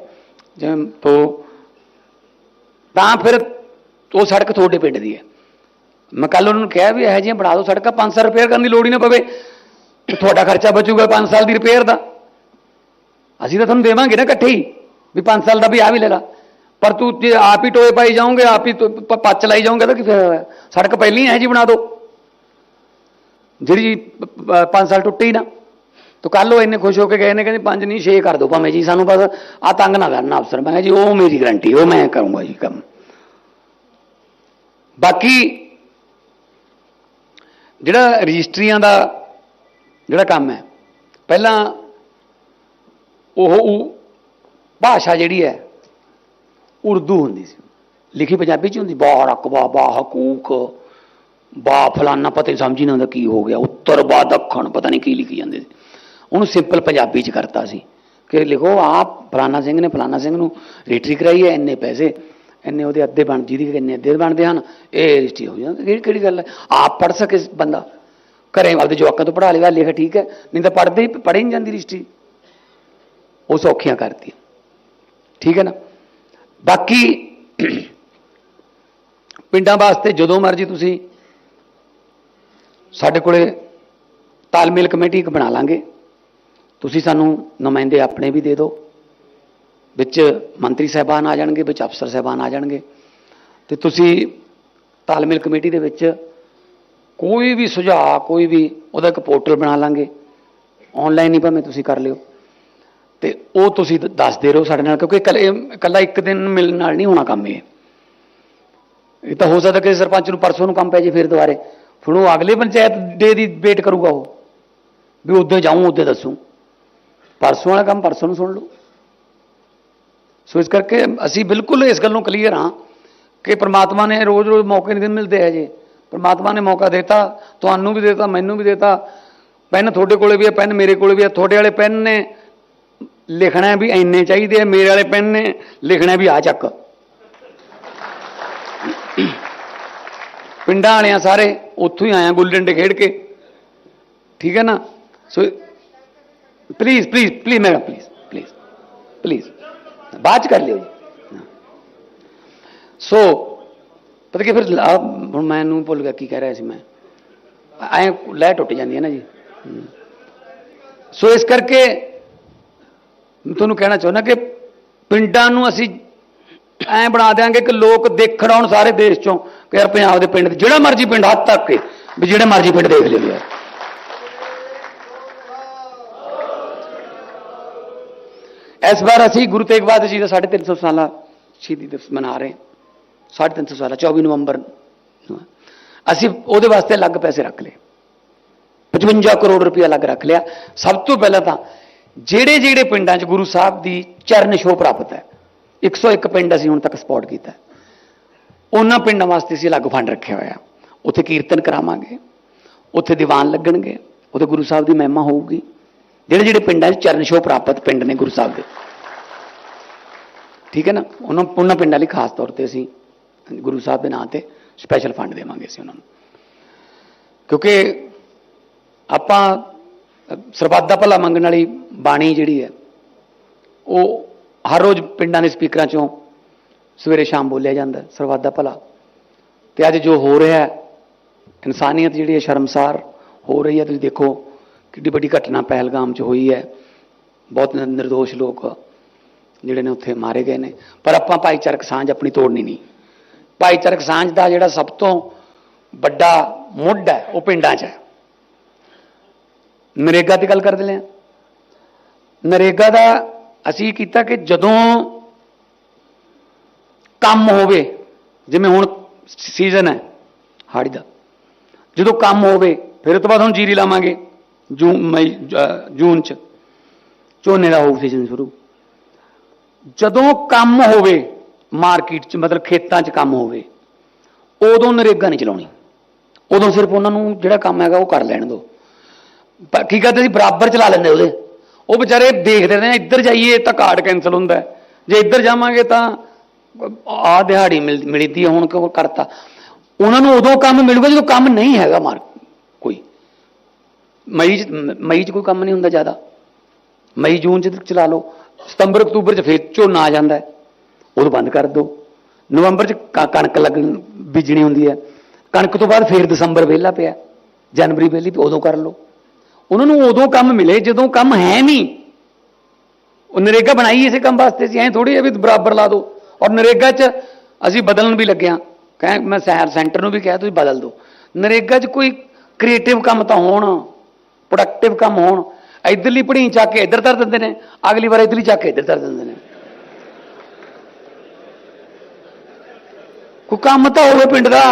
Speaker 1: ਜਿਵੇਂ ਤੋ ਤਾਂ ਫਿਰ ਉਹ ਸੜਕ ਤੁਹਾਡੇ ਪਿੰਡ ਦੀ ਹੈ। ਮੈਂ ਕੱਲ ਉਹਨਾਂ ਨੂੰ ਕਿਹਾ ਵੀ ਇਹੋ ਜਿਹੀਆਂ ਬਣਾ ਦਿਓ ਸੜਕਾਂ 500 ਰਿਪੇਅਰ ਕਰਨ ਦੀ ਲੋੜ ਹੀ ਨਾ ਪਵੇ। ਤੁਹਾਡਾ ਖਰਚਾ ਬਚੂਗਾ 5 ਸਾਲ ਦੀ ਰਿਪੇਅਰ ਦਾ। ਅਸੀਂ ਤਾਂ ਤੁਹਾਨੂੰ ਦੇਵਾਂਗੇ ਨਾ ਇਕੱਠੇ ਹੀ, ਵੀ 5 ਸਾਲ ਦਾ ਵੀ ਆ ਵੀ ਲੈ ਲਾ। ਪਰ ਤੂੰ ਜੇ ਆਪ ਹੀ ਟੋਏ ਪਾਈ ਜਾਓਗੇ, ਆਪ ਹੀ ਪੱਚ ਲਾਈ ਜਾਓਗੇ ਤਾਂ ਕਿ ਫਿਰ ਸੜਕ ਪਹਿਲੀ ਹੈ ਜੀ ਬਣਾ ਦਿਓ ਜਿਹੜੀ 5 ਸਾਲ ਟੁੱਟੀ ਨਾ। ਤੋ ਕੱਲ ਉਹ ਇੰਨੇ ਖੁਸ਼ ਹੋ ਕੇ ਗਏ ਨੇ, ਕਹਿੰਦੇ ਪੰਜ ਨਹੀਂ 6 ਕਰ ਦਿਓ ਭਾਵੇਂ ਜੀ, ਸਾਨੂੰ ਬਸ ਆ ਤੰਗ ਨਾ ਕਰਨਾ ਅਫਸਰ। ਮੈਂ ਕਿਹਾ ਜੀ, ਉਹ ਮੇਰੀ ਗਰੰਟੀ ਉਹ ਮੈਂ ਕਰੂੰਗਾ ਜੀ ਕੰਮ। ਬਾਕੀ ਜਿਹੜਾ ਰਜਿਸਟਰੀਆਂ ਦਾ ਜਿਹੜਾ ਕੰਮ ਹੈ, ਪਹਿਲਾਂ ਉਹ ਭਾਸ਼ਾ ਜਿਹੜੀ ਹੈ ਉਰਦੂ ਹੁੰਦੀ ਸੀ। ਲਿਖੀ ਪੰਜਾਬੀ ਚ ਹੁੰਦੀ ਬਾ ਰਕਬਾ ਬਾ ਹਕੂਕ ਬਾ ਫਲਾਨਾ ਪਤਾ ਹੀ ਸਮਝ ਹੀ ਨਹੀਂ ਹੁੰਦਾ ਕੀ ਹੋ ਗਿਆ, ਉੱਤਰ ਬਾ ਦੱਖਣ, ਪਤਾ ਨਹੀਂ ਕੀ ਲਿਖੀ ਜਾਂਦੇ ਸੀ। ਉਹਨੂੰ ਸਿੰਪਲ ਪੰਜਾਬੀ ਚ ਕਰਤਾ ਸੀ ਕਿ ਲਿਖੋ ਆਪ ਫਲਾਨਾ ਸਿੰਘ ਨੇ ਫਲਾਨਾ ਸਿੰਘ ਨੂੰ ਰਜਿਸਟਰੀ ਕਰਾਈ ਹੈ, ਇੰਨੇ ਪੈਸੇ, ਇੰਨੇ ਉਹਦੇ ਅੱਧੇ ਬਣ, ਜਿਹਦੀ ਕਿ ਇੰਨੇ ਅੱਧੇ ਬਣਦੇ ਹਨ, ਇਹ ਰਜਿਸਟਰੀ ਹੋ ਜਾਂਦੀ, ਕਿਹੜੀ ਕਿਹੜੀ ਗੱਲ ਹੈ? ਆਪ ਪੜ ਸਕੇ ਬੰਦਾ। ਘਰੇ ਆਪਦੇ ਜਵਾਕਾਂ ਤੋਂ ਪੜਾ ਲੇਗਾ ਲਿਖ, ਠੀਕ ਹੈ, ਨਹੀਂ ਤਾਂ ਪੜਦੇ ਹੀ, ਪੜ੍ਹੀ ਨਹੀਂ ਜਾਂਦੀ ਰਜਿਸਟਰੀ ਉਹ ਸੌਖੀਆਂ ਕਰਤੀ ਠੀਕ ਹੈ ਨਾ? ਬਾਕੀ ਪਿੰਡਾਂ ਵਾਸਤੇ ਜਦੋਂ ਮਰਜ਼ੀ ਤੁਸੀਂ ਸਾਡੇ ਕੋਲੇ ਤਾਲਮੇਲ ਕਮੇਟੀ ਇੱਕ ਬਣਾ ਲਾਂਗੇ। ਤੁਸੀਂ ਸਾਨੂੰ ਨੁਮਾਇੰਦੇ ਆਪਣੇ ਵੀ ਦੇ ਦਿਓ। ਵਿੱਚ ਮੰਤਰੀ ਸਾਹਿਬਾਨ ਆ ਜਾਣਗੇ, ਵਿੱਚ ਅਫਸਰ ਸਾਹਿਬਾਨ ਆ ਜਾਣਗੇ। ਤੇ ਤੁਸੀਂ ਤਾਲਮੇਲ ਕਮੇਟੀ ਦੇ ਵਿੱਚ ਕੋਈ ਵੀ ਸੁਝਾਅ, ਕੋਈ ਵੀ ਉਹਦਾ ਇੱਕ ਪੋਰਟਲ ਬਣਾ ਲਾਂਗੇ। ਆਨਲਾਈਨ ਹੀ ਭਾਵੇਂ ਤੁਸੀਂ ਕਰ ਲਿਓ। ਤੇ ਉਹ ਤੁਸੀਂ ਦੱਸਦੇ ਰਹੋ ਸਾਡੇ ਨਾਲ, ਕਿਉਂਕਿ ਇਕੱਲੇ- ਇਕੱਲਾ ਇੱਕ ਦਿਨ ਮਿਲਣ ਨਾਲ ਨਹੀਂ ਹੋਣਾ ਕੰਮ ਇਹ। ਇਹ ਤਾਂ ਹੋ ਸਕਦਾ ਕਿ ਸਰਪੰਚ ਨੂੰ ਪਰਸੋਂ ਨੂੰ ਕੰਮ ਪੈ ਜੇ ਫਿਰ ਦੁਬਾਰੇ। ਫਿਰ ਉਹ ਅਗਲੇ ਪੰਚਾਇਤ ਡੇ ਦੀ ਵੇਟ ਕਰੂਗਾ ਉਹ, ਵੀ ਉੱਦੇ ਜਾਊਂ ਉੱਦੇ ਦੱਸੂ। ਪਰਸੋਂ ਵਾਲਾ ਕੰਮ ਪਰਸੋਂ ਨੂੰ ਸੁਣ ਲਓ। ਸੋ ਇਸ ਕਰਕੇ ਅਸੀਂ ਬਿਲਕੁਲ ਇਸ ਗੱਲ ਨੂੰ ਕਲੀਅਰ ਹਾਂ ਕਿ ਪ੍ਰਮਾਤਮਾ ਨੇ ਰੋਜ਼-ਰੋਜ਼ ਮੌਕੇ ਨਹੀਂ ਮਿਲਦੇ ਹੈ ਜੇ ਪ੍ਰਮਾਤਮਾ ਨੇ ਮੌਕਾ ਦਿੱਤਾ, ਤੁਹਾਨੂੰ ਵੀ ਦਿੱਤਾ, ਮੈਨੂੰ ਵੀ ਦਿੱਤਾ। ਪੈਨ ਤੁਹਾਡੇ ਕੋਲੇ ਵੀ ਹੈ ਪੈਨ ਮੇਰੇ ਕੋਲੇ ਵੀ ਹੈ ਤੁਹਾਡੇ ਵਾਲੇ ਪੈਨ ਨੇ ਲਿਖਣਾ ਹੈ ਵੀ ਇੰਨੇ ਚਾਹੀਦੇ ਆ ਮੇਰੇ ਵਾਲੇ ਪੈਨ ਨੇ ਲਿਖਣਾ ਹੈ ਵੀ ਆ ਚੱਕ ਪਿੰਡਾਂ ਵਾਲਿਆਂ ਸਾਰੇ ਉੱਥੋਂ ਹੀ ਆਇਆ ਗੁੱਲੀ ਡੰਡੇ ਖੇਡ ਕੇ ਠੀਕ ਹੈ ਨਾ so please please please madam please please please ਬਾਅਦ ਚ ਕਰ ਲਿਓ ਜੀ ਸੋ ਪਤਾ ਕੀ ਫਿਰ ਲਾ- ਹੁਣ ਮੈਨੂੰ ਭੁੱਲ ਗਿਆ ਕੀ ਕਹਿ ਰਿਹਾ ਸੀ ਮੈਂ ਐ ਲੈ ਟੁੱਟ ਜਾਂਦੀ ਹੈ ਨਾ ਜੀ ਹਮ। ਸੋ ਇਸ ਕਰਕੇ ਮੈਂ ਤੁਹਾਨੂੰ ਕਹਿਣਾ ਚਾਹੁੰਦਾ ਕਿ ਪਿੰਡਾਂ ਨੂੰ ਅਸੀਂ ਐ ਬਣਾ ਦਿਆਂਗੇ ਕਿ ਲੋਕ ਦੇਖਣ ਆਉਣ ਸਾਰੇ ਦੇਸ਼ ਚੋਂ ਕਿ ਯਾਰ ਪੰਜਾਬ ਦੇ ਪਿੰਡ ਜਿਹੜਾ ਮਰਜ਼ੀ ਪਿੰਡ ਹੱਦ ਤੱਕ ਕੇ ਵੀ ਜਿਹੜਾ ਮਰਜ਼ੀ ਪਿੰਡ ਦੇਖ ਲਿਓ ਯਾਰ ਇਸ ਵਾਰ ਅਸੀਂ ਗੁਰੂ ਤੇਗ ਬਹਾਦਰ ਜੀ ਦਾ 350 ਸਾਲਾ ਸ਼ਹੀਦੀ ਦਿਵਸ ਮਨਾ ਰਹੇ ਹਾਂ। 350 ਸਾਲਾ 24 ਨਵੰਬਰ ਨੂੰ। ਅਸੀਂ ਉਹਦੇ ਵਾਸਤੇ ਅਲੱਗ ਪੈਸੇ ਰੱਖ ਲਏ। 55 ਕਰੋੜ ਰੁਪਏ ਅਲੱਗ ਰੱਖ ਲਿਆ। ਸਭ ਤੋਂ ਪਹਿਲਾਂ ਤਾਂ ਜਿਹੜੇ ਜਿਹੜੇ ਪਿੰਡਾਂ 'ਚ ਗੁਰੂ ਸਾਹਿਬ ਦੀ ਚਰਨ ਛੋਹ ਪ੍ਰਾਪਤ ਹੈ 101 ਪਿੰਡ ਅਸੀਂ ਹੁਣ ਤੱਕ ਸਪੋਰਟ ਕੀਤਾ ਉਹਨਾਂ ਪਿੰਡਾਂ ਵਾਸਤੇ ਅਸੀਂ ਅਲੱਗ ਫੰਡ ਰੱਖਿਆ ਹੋਇਆ। ਉੱਥੇ ਕੀਰਤਨ ਕਰਾਵਾਂਗੇ, ਉੱਥੇ ਦੀਵਾਨ ਲੱਗਣਗੇ, ਉੱਥੇ ਗੁਰੂ ਸਾਹਿਬ ਦੀ ਮਹਿਮਾ ਹੋਊਗੀ। ਜਿਹੜੇ ਜਿਹੜੇ ਪਿੰਡਾਂ 'ਚ ਚਰਨ ਛੋਹ ਪ੍ਰਾਪਤ ਪਿੰਡ ਨੇ ਗੁਰੂ ਸਾਹਿਬ ਦੇ। ਠੀਕ ਹੈ ਨਾ? ਉਹਨਾਂ ਉਹਨਾਂ ਪਿੰਡਾਂ ਲਈ ਖਾਸ ਤੌਰ ਤੇ ਅਸੀਂ ਗੁਰੂ ਸਾਹਿਬ ਦੇ ਨਾਂ ਤੇ ਸਪੈਸ਼ਲ ਫੰਡ ਦੇਵਾਂਗੇ ਅਸੀਂ ਉਹਨਾਂ ਨੂੰ। ਕਿਉਂਕਿ ਆਪਾਂ ਸਰਬੱਤ ਦਾ ਭਲਾ ਮੰਗਣ ਵਾਲੀ ਬਾਣੀ ਜਿਹੜੀ ਹੈ ਉਹ ਹਰ ਰੋਜ਼ ਪਿੰਡਾਂ ਦੇ ਸਪੀਕਰਾਂ ਚੋਂ ਸਵੇਰੇ ਸ਼ਾਮ ਬੋਲਿਆ ਜਾਂਦਾ ਹੈ, ਸਰਬੱਤ ਦਾ ਭਲਾ। ਤੇ ਅੱਜ ਜੋ ਹੋ ਰਿਹਾ ਹੈ ਇਨਸਾਨੀਅਤ ਜਿਹੜੀ ਹੈ ਸ਼ਰਮਸਾਰ ਹੋ ਰਹੀ ਹੈ ਤੁਸੀਂ ਦੇਖੋ ਕਿੱਡੀ ਵੱਡੀ ਘਟਨਾ ਪਹਿਲਗਾਮ 'ਚ ਹੋਈ ਹੈ। ਬਹੁਤ ਨ- ਨਿਰਦੋਸ਼ ਲੋਕ ਜਿਹੜੇ ਨੇ ਉੱਥੇ ਮਾਰੇ ਗਏ ਨੇ। ਪਰ ਆਪਾਂ ਭਾਈਚਾਰਕ ਸਾਂਝ ਆਪਣੀ ਤੋੜਨੀ ਨਹੀਂ। ਭਾਈਚਾਰਕ ਸਾਂਝ ਦਾ ਜਿਹੜਾ ਸਭ ਤੋਂ ਵੱਡਾ ਮੁੱਢ ਹੈ ਉਹ ਪਿੰਡਾਂ 'ਚ ਹੈ। ਨਰੇਗਾ ਦੀ ਗੱਲ ਕਰਦੇ ਲਿਆ ਨਰੇਗਾ ਦਾ ਅਸੀਂ ਕੀਤਾ ਕਿ ਜਦੋਂ ਕੰਮ ਹੋਵੇ, ਜਿਵੇਂ ਹੁਣ ਸੀਜ਼ਨ ਹੈ ਹਾੜੀ ਦਾ, ਜਦੋਂ ਕੰਮ ਹੋਵੇ, ਫਿਰ ਉਹ ਤੋਂ ਬਾਅਦ ਹੁਣ ਜੀਰੀ ਲਾਵਾਂਗੇ, ਜੂਨ, ਮਈ ਜੂਨ ਚ, ਝੋਨੇ ਦਾ ਹੋਊ ਸੀਜ਼ਨ ਸ਼ੁਰੂ। ਜਦੋਂ ਕੰਮ ਹੋਵੇ ਮਾਰਕੀਟ ਚ, ਮਤਲਬ ਖੇਤਾਂ ਚ ਕੰਮ ਹੋਵੇ, ਉਦੋਂ ਨਰੇਗਾ ਨਹੀਂ ਚਲਾਉਣੀ। ਉਦੋਂ ਸਿਰਫ ਉਹਨਾਂ ਨੂੰ ਜਿਹੜਾ ਕੰਮ ਹੈਗਾ ਉਹ ਕਰ ਲੈਣ ਦਿਓ। ਪਰ ਕੀ ਕਰਦੇ ਸੀ? ਬਰਾਬਰ ਚਲਾ ਲੈਂਦੇ ਉਹਦੇ। ਉਹ ਵਿਚਾਰੇ ਦੇਖਦੇ ਨੇ, ਇੱਧਰ ਜਾਈਏ ਤਾਂ ਕਾਰਡ ਕੈਨਸਲ ਹੁੰਦਾ ਜੇ ਇੱਧਰ ਜਾਵਾਂਗੇ ਤਾਂ ਆ ਦਿਹਾੜੀ ਮਿਲ- ਮਿਲਦੀ ਹੈ ਹੁਣ ਕਿਉਂ ਕਰਤਾ। ਉਹਨਾਂ ਨੂੰ ਉਦੋਂ ਕੰਮ ਮਿਲੂਗਾ ਜਦੋਂ ਕੰਮ ਨਹੀਂ ਹੈਗਾ ਮਾਰ ਕੋਈ। ਮਈ ਚ ਮਈ ਚ ਕੋਈ ਕੰਮ ਨਹੀਂ ਹੁੰਦਾ ਜ਼ਿਆਦਾ। ਮਈ, ਜੂਨ ਚ ਚਲਾ ਲਓ। ਸਤੰਬਰ, ਅਕਤੂਬਰ ਚ ਫੇਰ ਝੋਨਾ ਆ ਜਾਂਦਾ ਉਦੋਂ ਬੰਦ ਕਰ ਦਿਓ। ਨਵੰਬਰ ਚ ਕ- ਕਣਕ ਲੱਗਣ ਬੀਜਣੀ ਹੁੰਦੀ ਹੈ। ਕਣਕ ਤੋਂ ਬਾਅਦ ਫੇਰ ਦਸੰਬਰ ਵਿਹਲਾ ਪਿਆ। ਜਨਵਰੀ ਵਿਹਲੀ ਤੇ ਉਦੋਂ ਕਰ ਲਓ। ਉਹਨਾਂ ਨੂੰ ਉਦੋਂ ਕੰਮ ਮਿਲੇ ਜਦੋਂ ਕੰਮ ਹੈ ਨਹੀਂ ਉਹ ਨਰੇਗਾ ਬਣਾਈ ਇਸੇ ਕੰਮ ਵਾਸਤੇ ਸੀ, ਐਂ ਥੋੜੀ ਹੈ ਵੀ ਬਰਾਬਰ ਲਾ ਦਿਓ ਔਰ ਨਰੇਗਾ 'ਚ ਅਸੀਂ ਬਦਲਣ ਵੀ ਲੱਗਿਆ। ਹਾਂ ਕਹਿ, ਮੈਂ ਸ਼ਹਿਰ ਸੈਂਟਰ ਨੂੰ ਵੀ ਕਿਹਾ, ਤੁਸੀਂ ਬਦਲ ਦਿਓ ਨਰੇਗਾ 'ਚ ਕੋਈ ਕ੍ਰੀਏਟਿਵ ਕੰਮ ਤਾਂ ਹੋਣ, ਪ੍ਰੋਡਕਟਿਵ ਕੰਮ ਹੋਣ। ਇਧਰਲੀ ਪੜੀ ਚੱਕ ਕੇ ਇੱਧਰ ਧਰ ਦਿੰਦੇ ਨੇ, ਅਗਲੀ ਵਾਰ ਇਧਰਲੀ ਚੱਕ ਕੇ ਇੱਧਰ ਧਰ ਦਿੰਦੇ ਨੇ। ਕੋਈ ਕੰਮ ਤਾਂ ਹੋਵੇ ਪਿੰਡ ਦਾ।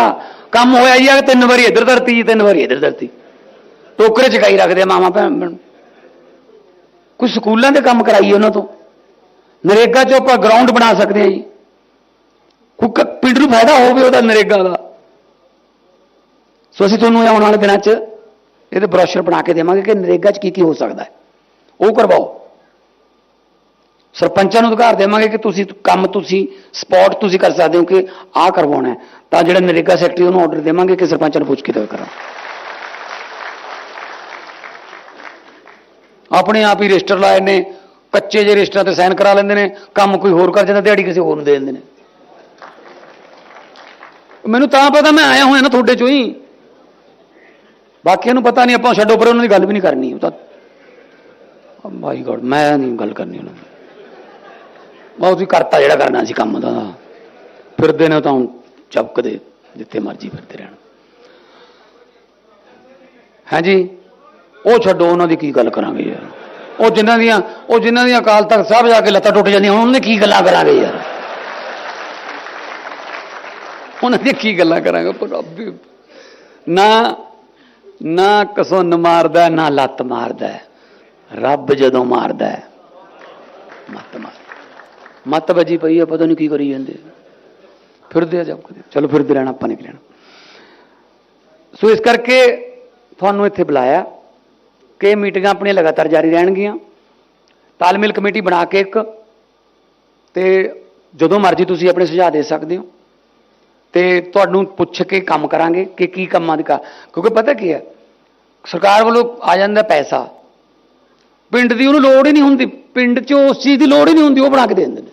Speaker 1: ਕੰਮ ਹੋਇਆ ਜੀ ਆ, ਤਿੰਨ ਵਾਰੀ ਇੱਧਰ ਧਰਤੀ ਜੀ ਤਿੰਨ ਵਾਰੀ ਇੱਧਰ ਧਰਤੀ। ਟੋਕਰੇ ਚਕਾਈ ਰੱਖਦੇ ਆ ਮਾਮਾ ਭੈਣ ਕੋਈ ਸਕੂਲਾਂ ਦੇ ਕੰਮ ਕਰਾਈਏ ਉਹਨਾਂ ਤੋਂ। ਨਰੇਗਾ 'ਚ ਆਪਾਂ ਗਰਾਊਂਡ ਬਣਾ ਸਕਦੇ ਹਾਂ ਜੀ। ਕੋਈ ਪਿੰਡ ਨੂੰ ਫਾਇਦਾ ਹੋਵੇ ਉਹਦਾ ਨਰੇਗਾ ਦਾ। ਸੋ ਅਸੀਂ ਤੁਹਾਨੂੰ ਆਉਣ ਵਾਲੇ ਦਿਨਾਂ 'ਚ ਇਹਦੇ ਬ੍ਰੋਸ਼ਰ ਬਣਾ ਕੇ ਦੇਵਾਂਗੇ ਕਿ ਨਰੇਗਾ 'ਚ ਕੀ ਕੀ ਹੋ ਸਕਦਾ ਹੈ। ਉਹ ਕਰਵਾਓ। ਸਰਪੰਚਾਂ ਨੂੰ ਅਧਿਕਾਰ ਦੇਵਾਂਗੇ ਕਿ ਤੁਸੀਂ ਕੰਮ, ਤੁਸੀਂ ਸਪੌਟ ਤੁਸੀਂ ਕਰ ਸਕਦੇ ਹੋ ਕਿ ਆਹ ਕਰਵਾਉਣਾ ਤਾਂ ਜਿਹੜਾ ਨਰੇਗਾ ਸੈਕਟਰੀ ਉਹਨੂੰ ਆਰਡਰ ਦੇਵਾਂਗੇ ਕਿ ਸਰਪੰਚਾਂ ਨੂੰ ਪੁੱਛ ਕੇ ਤੇ ਕਰਾਂ ਆਪਣੇ ਆਪ ਹੀ ਰਜਿਸਟਰ ਲਾਏ ਨੇ, ਕੱਚੇ ਜਿਹੇ ਰਜਿਸਟਰਾਂ ਤੇ ਸਾਈਨ ਕਰਾ ਲੈਂਦੇ ਨੇ, ਕੰਮ ਕੋਈ ਹੋਰ ਕਰ ਜਾਂਦਾ ਦਿਹਾੜੀ ਕਿਸੇ ਹੋਰ ਨੂੰ ਦੇ ਦਿੰਦੇ ਨੇ। ਮੈਨੂੰ ਤਾਂ ਪਤਾ ਮੈਂ ਆਇਆ ਹੋਇਆ ਨਾ ਤੁਹਾਡੇ ਚੋਂ ਹੀ। ਬਾਕੀਆਂ ਨੂੰ ਪਤਾ ਨਹੀਂ, ਆਪਾਂ ਛੱਡੋ ਪਰ ਉਹਨਾਂ ਦੀ ਗੱਲ ਵੀ ਨਹੀਂ ਕਰਨੀ, ਉਹ ਤਾਂ ਮਾਈ ਗੋਡ, ਮੈਂ ਨਹੀਂ ਗੱਲ ਕਰਨੀ ਉਹਨਾਂ ਦੀ। ਬਹੁਤ ਹੀ ਕਰਤਾ ਜਿਹੜਾ ਕਰਨਾ ਸੀ ਕੰਮ ਦਾ। ਫਿਰਦੇ ਨੇ ਤਾਂ ਹੁਣ ਚਪਕਦੇ ਜਿੱਥੇ ਮਰਜ਼ੀ ਫਿਰਦੇ ਰਹਿਣ। ਹਾਂਜੀ। ਉਹ ਛੱਡੋ ਉਹਨਾਂ ਦੀ ਕੀ ਗੱਲ ਕਰਾਂਗੇ ਯਾਰ? ਉਹ ਜਿਨ੍ਹਾਂ ਦੀਆਂ ਉਹ ਜਿਨ੍ਹਾਂ ਦੀਆਂ ਅਕਾਲ ਤਖਤ ਸਾਹਿਬ ਜਾ ਕੇ ਲੱਤਾਂ ਟੁੱਟ ਜਾਂਦੀਆਂ ਉਹਨਾਂ ਦੀ ਕੀ ਗੱਲਾਂ ਕਰਾਂਗੇ ਯਾਰ? ਉਹਨਾਂ ਦੀਆਂ ਕੀ ਗੱਲਾਂ ਕਰਾਂਗੇ? ਪਰ ਰੱਬ ਨਾ ਨਾ ਕਸੁੰਨ ਮਾਰਦਾ ਨਾ ਲੱਤ ਮਾਰਦਾ। ਰੱਬ ਜਦੋਂ ਮਾਰਦਾ ਹੈ, ਮੱਤ ਮਾਰ। ਮੱਤ ਵੱਜੀ ਪਈ ਆ ਪਤਾ ਨਹੀਂ ਕੀ ਕਰੀ ਜਾਂਦੇ। ਫਿਰਦੇ ਆ ਜਬ ਚਲੋ ਫਿਰਦੇ ਰਹਿਣਾ ਆਪਾਂ ਨਹੀਂ ਸੋ ਇਸ ਕਰਕੇ ਤੁਹਾਨੂੰ ਇੱਥੇ ਬੁਲਾਇਆ। ਕਿ ਮੀਟਿੰਗਾਂ ਆਪਣੀਆਂ ਲਗਾਤਾਰ ਜਾਰੀ ਰਹਿਣਗੀਆਂ। ਤਾਲਮੇਲ ਕਮੇਟੀ ਬਣਾ ਕੇ ਇੱਕ ਤੇ ਜਦੋਂ ਮਰਜ਼ੀ ਤੁਸੀਂ ਆਪਣੇ ਸੁਝਾਅ ਦੇ ਸਕਦੇ ਹੋ। ਤੇ ਤੁਹਾਨੂੰ ਪੁੱਛ ਕੇ ਕੰਮ ਕਰਾਂਗੇ ਕਿ ਕੀ ਕੰਮਾਂ ਦੀ ਕਿਉਂਕਿ ਪਤਾ ਕੀ ਹੈ, ਸਰਕਾਰ ਵੱਲੋਂ ਆ ਜਾਂਦਾ ਪੈਸਾ। ਪਿੰਡ ਦੀ ਉਹਨੂੰ ਲੋੜ ਹੀ ਨਹੀਂ ਹੁੰਦੀ। ਪਿੰਡ 'ਚ ਉਸ ਚੀਜ਼ ਦੀ ਲੋੜ ਹੀ ਨਹੀਂ ਹੁੰਦੀ, ਉਹ ਬਣਾ ਕੇ ਦੇ ਦਿੰਦੇ ਨੇ।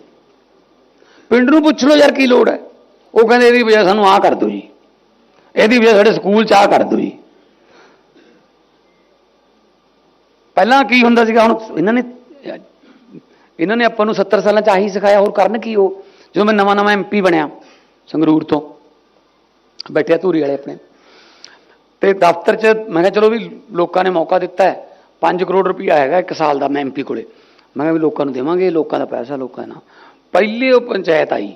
Speaker 1: ਪਿੰਡ ਨੂੰ ਪੁੱਛ ਲਓ ਯਾਰ ਕੀ ਲੋੜ ਹੈ। ਉਹ ਕਹਿੰਦੇ ਇਹਦੀ ਵਜ੍ਹਾ ਸਾਨੂੰ ਆਹ ਕਰ ਦਿਓ ਜੀ। ਇਹਦੀ ਵਜ੍ਹਾ ਸਾਡੇ ਸਕੂਲ 'ਚ ਆਹ ਕਰ ਦਿਓ ਜੀ। ਪਹਿਲਾਂ ਕੀ ਹੁੰਦਾ ਸੀਗਾ? ਹੁਣ ਇਹਨਾਂ ਨੇ ਇਹਨਾਂ ਨੇ ਆਪਾਂ ਨੂੰ 70 ਸਾਲਾਂ 'ਚ ਆਹੀ ਸਿਖਾਇਆ, ਹੋਰ ਕਰਨ ਕੀ ਉਹ? ਜਦੋਂ ਮੈਂ ਨਵਾਂ ਨਵਾਂ ਐਮਪੀ ਬਣਿਆ, ਸੰਗਰੂਰ ਤੋਂ ਬੈਠਿਆ ਧੂਰੀ ਵਾਲੇ ਆਪਣੇ। ਤੇ ਦਫ਼ਤਰ 'ਚ ਮੈਂ ਕਿਹਾ, ਚਲੋ ਵੀ ਲੋਕਾਂ ਨੇ ਮੌਕਾ ਦਿੱਤਾ ਹੈ 5 ਕਰੋੜ ਰੁਪਇਆ ਹੈਗਾ ਇੱਕ ਸਾਲ ਦਾ ਮੈਂ ਐਮਪੀ ਕੋਲੇ। ਮੈਂ ਕਿਹਾ ਵੀ ਲੋਕਾਂ ਨੂੰ ਦੇਵਾਂਗੇ, ਲੋਕਾਂ ਦਾ ਪੈਸਾ, ਲੋਕਾਂ ਦਾ ਪਹਿਲੇ ਉਹ ਪੰਚਾਇਤ ਆਈ।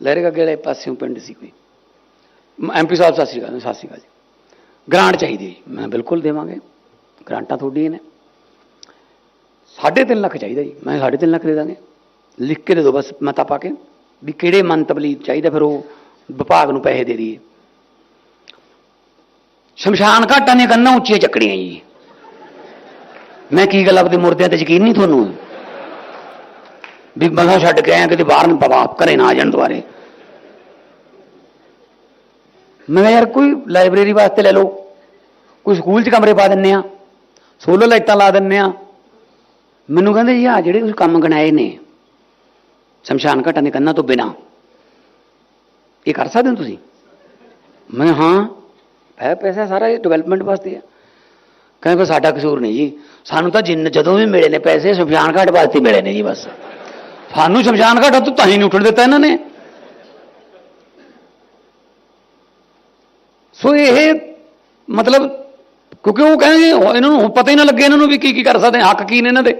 Speaker 1: ਲਹਿਰੇ ਅੱਗੇ ਵਾਲੇ ਪਾਸਿਓਂ ਪਿੰਡ ਸੀ ਕੋਈ। ਐਮਪੀ ਸਾਹਿਬ, ਸਤਿ ਸ਼੍ਰੀ ਅਕਾਲ, ਸਤਿ ਸ਼੍ਰੀ ਅਕਾਲ ਜੀ। ਗ੍ਰਾਂਟ ਚਾਹੀਦੀ ਹੈ। ਜੀ ਮੈਂ ਬਿਲਕੁਲ ਦੇਵਾਂਗੇ। ਗ੍ਰਾਂਟਾਂ ਤੁਹਾਡੀਆਂ ਨੇ। ਸਾਢੇ ਤਿੰਨ ਲੱਖ ਚਾਹੀਦਾ ਜੀ। ਮੈਂ ਸਾਢੇ ਤਿੰਨ ਲੱਖ ਦੇ ਦਾਂਗੇ। ਲਿਖ ਕੇ ਦੇ ਦਿਓ ਬਸ ਮਤਾ ਪਾ ਕੇ ਵੀ ਕਿਹੜੇ ਮੰਤਬਲੀ ਚਾਹੀਦਾ, ਫਿਰ ਉਹ ਵਿਭਾਗ ਨੂੰ ਪੈਸੇ ਦੇ ਦਈਏ। ਸ਼ਮਸ਼ਾਨ ਘਾਟਾਂ ਦੀਆਂ ਕੰਨਾਂ ਉੱਚੀਆਂ ਚੱਕਣੀਆਂ ਜੀ। ਮੈਂ ਕੀ ਗੱਲ ਆਪਦੇ ਮੁਰਦਿਆਂ ਤੇ ਯਕੀਨ ਨਹੀਂ ਤੁਹਾਨੂੰ? ਵੀ ਬੰਦਾ ਛੱਡ ਕੇ ਆਇਆ, ਕਿਤੇ ਬਾਹਰ ਨੂੰ ਬਾਪ ਘਰੇ ਨਾ ਆ ਜਾਣ ਦੁਆਰੇ ਮੈਂ ਯਾਰ ਕੋਈ ਲਾਇਬ੍ਰੇਰੀ ਵਾਸਤੇ ਲੈ ਲਓ, ਕੋਈ ਸਕੂਲ 'ਚ ਕਮਰੇ ਪਾ ਦਿੰਨੇ ਆ ਸੋਲਰ ਲਾਈਟਾਂ ਲਾ ਦਿੰਨੇ ਆ। ਮੈਨੂੰ ਕਹਿੰਦੇ ਜੀ ਆ ਜਿਹੜੇ ਤੁਸੀਂ ਕੰਮ ਗਣਾਏ ਨੇ, ਸ਼ਮਸ਼ਾਨ ਘਾਟਾਂ ਦੇ ਕੰਨਾਂ ਤੋਂ ਬਿਨਾ, ਇਹ ਕਰ ਸਕਦੇ ਹੋ ਤੁਸੀਂ? ਮੈਂ ਹਾਂ ਹੈ ਪੈਸਾ ਸਾਰਾ ਇਹ ਡਿਵੈਲਪਮੈਂਟ ਵਾਸਤੇ ਆ। ਕਹਿੰਦੇ ਕੋਈ ਸਾਡਾ ਕਸੂਰ ਨਹੀਂ ਜੀ। ਸਾਨੂੰ ਤਾਂ ਜਿੰਨ ਜਦੋਂ ਵੀ ਮਿਲੇ ਨੇ ਪੈਸੇ, ਸ਼ਮਸ਼ਾਨ ਘਾਟ ਵਾਸਤੇ ਮਿਲੇ ਨੇ ਜੀ ਬਸ। ਸਾਨੂੰ ਸ਼ਮਸ਼ਾਨ ਘਾਟ ਤੋਂ ਤਾਂ ਹੀ ਨਹੀਂ ਉੱਠਣ ਦਿੱਤਾ ਇਹਨਾਂ ਨੇ। ਸੋ ਇਹ ਮਤਲਬ, ਕਿਉਂਕਿ ਉਹ ਕਹਿੰਦੇ ਇਹਨਾਂ ਨੂੰ ਪਤਾ ਹੀ ਨਾ ਲੱਗੇ ਇਹਨਾਂ ਨੂੰ ਵੀ ਕੀ ਕੀ ਕਰ ਸਕਦੇ, ਹੱਕ ਕੀ ਨੇ ਇਹਨਾਂ ਦੇ।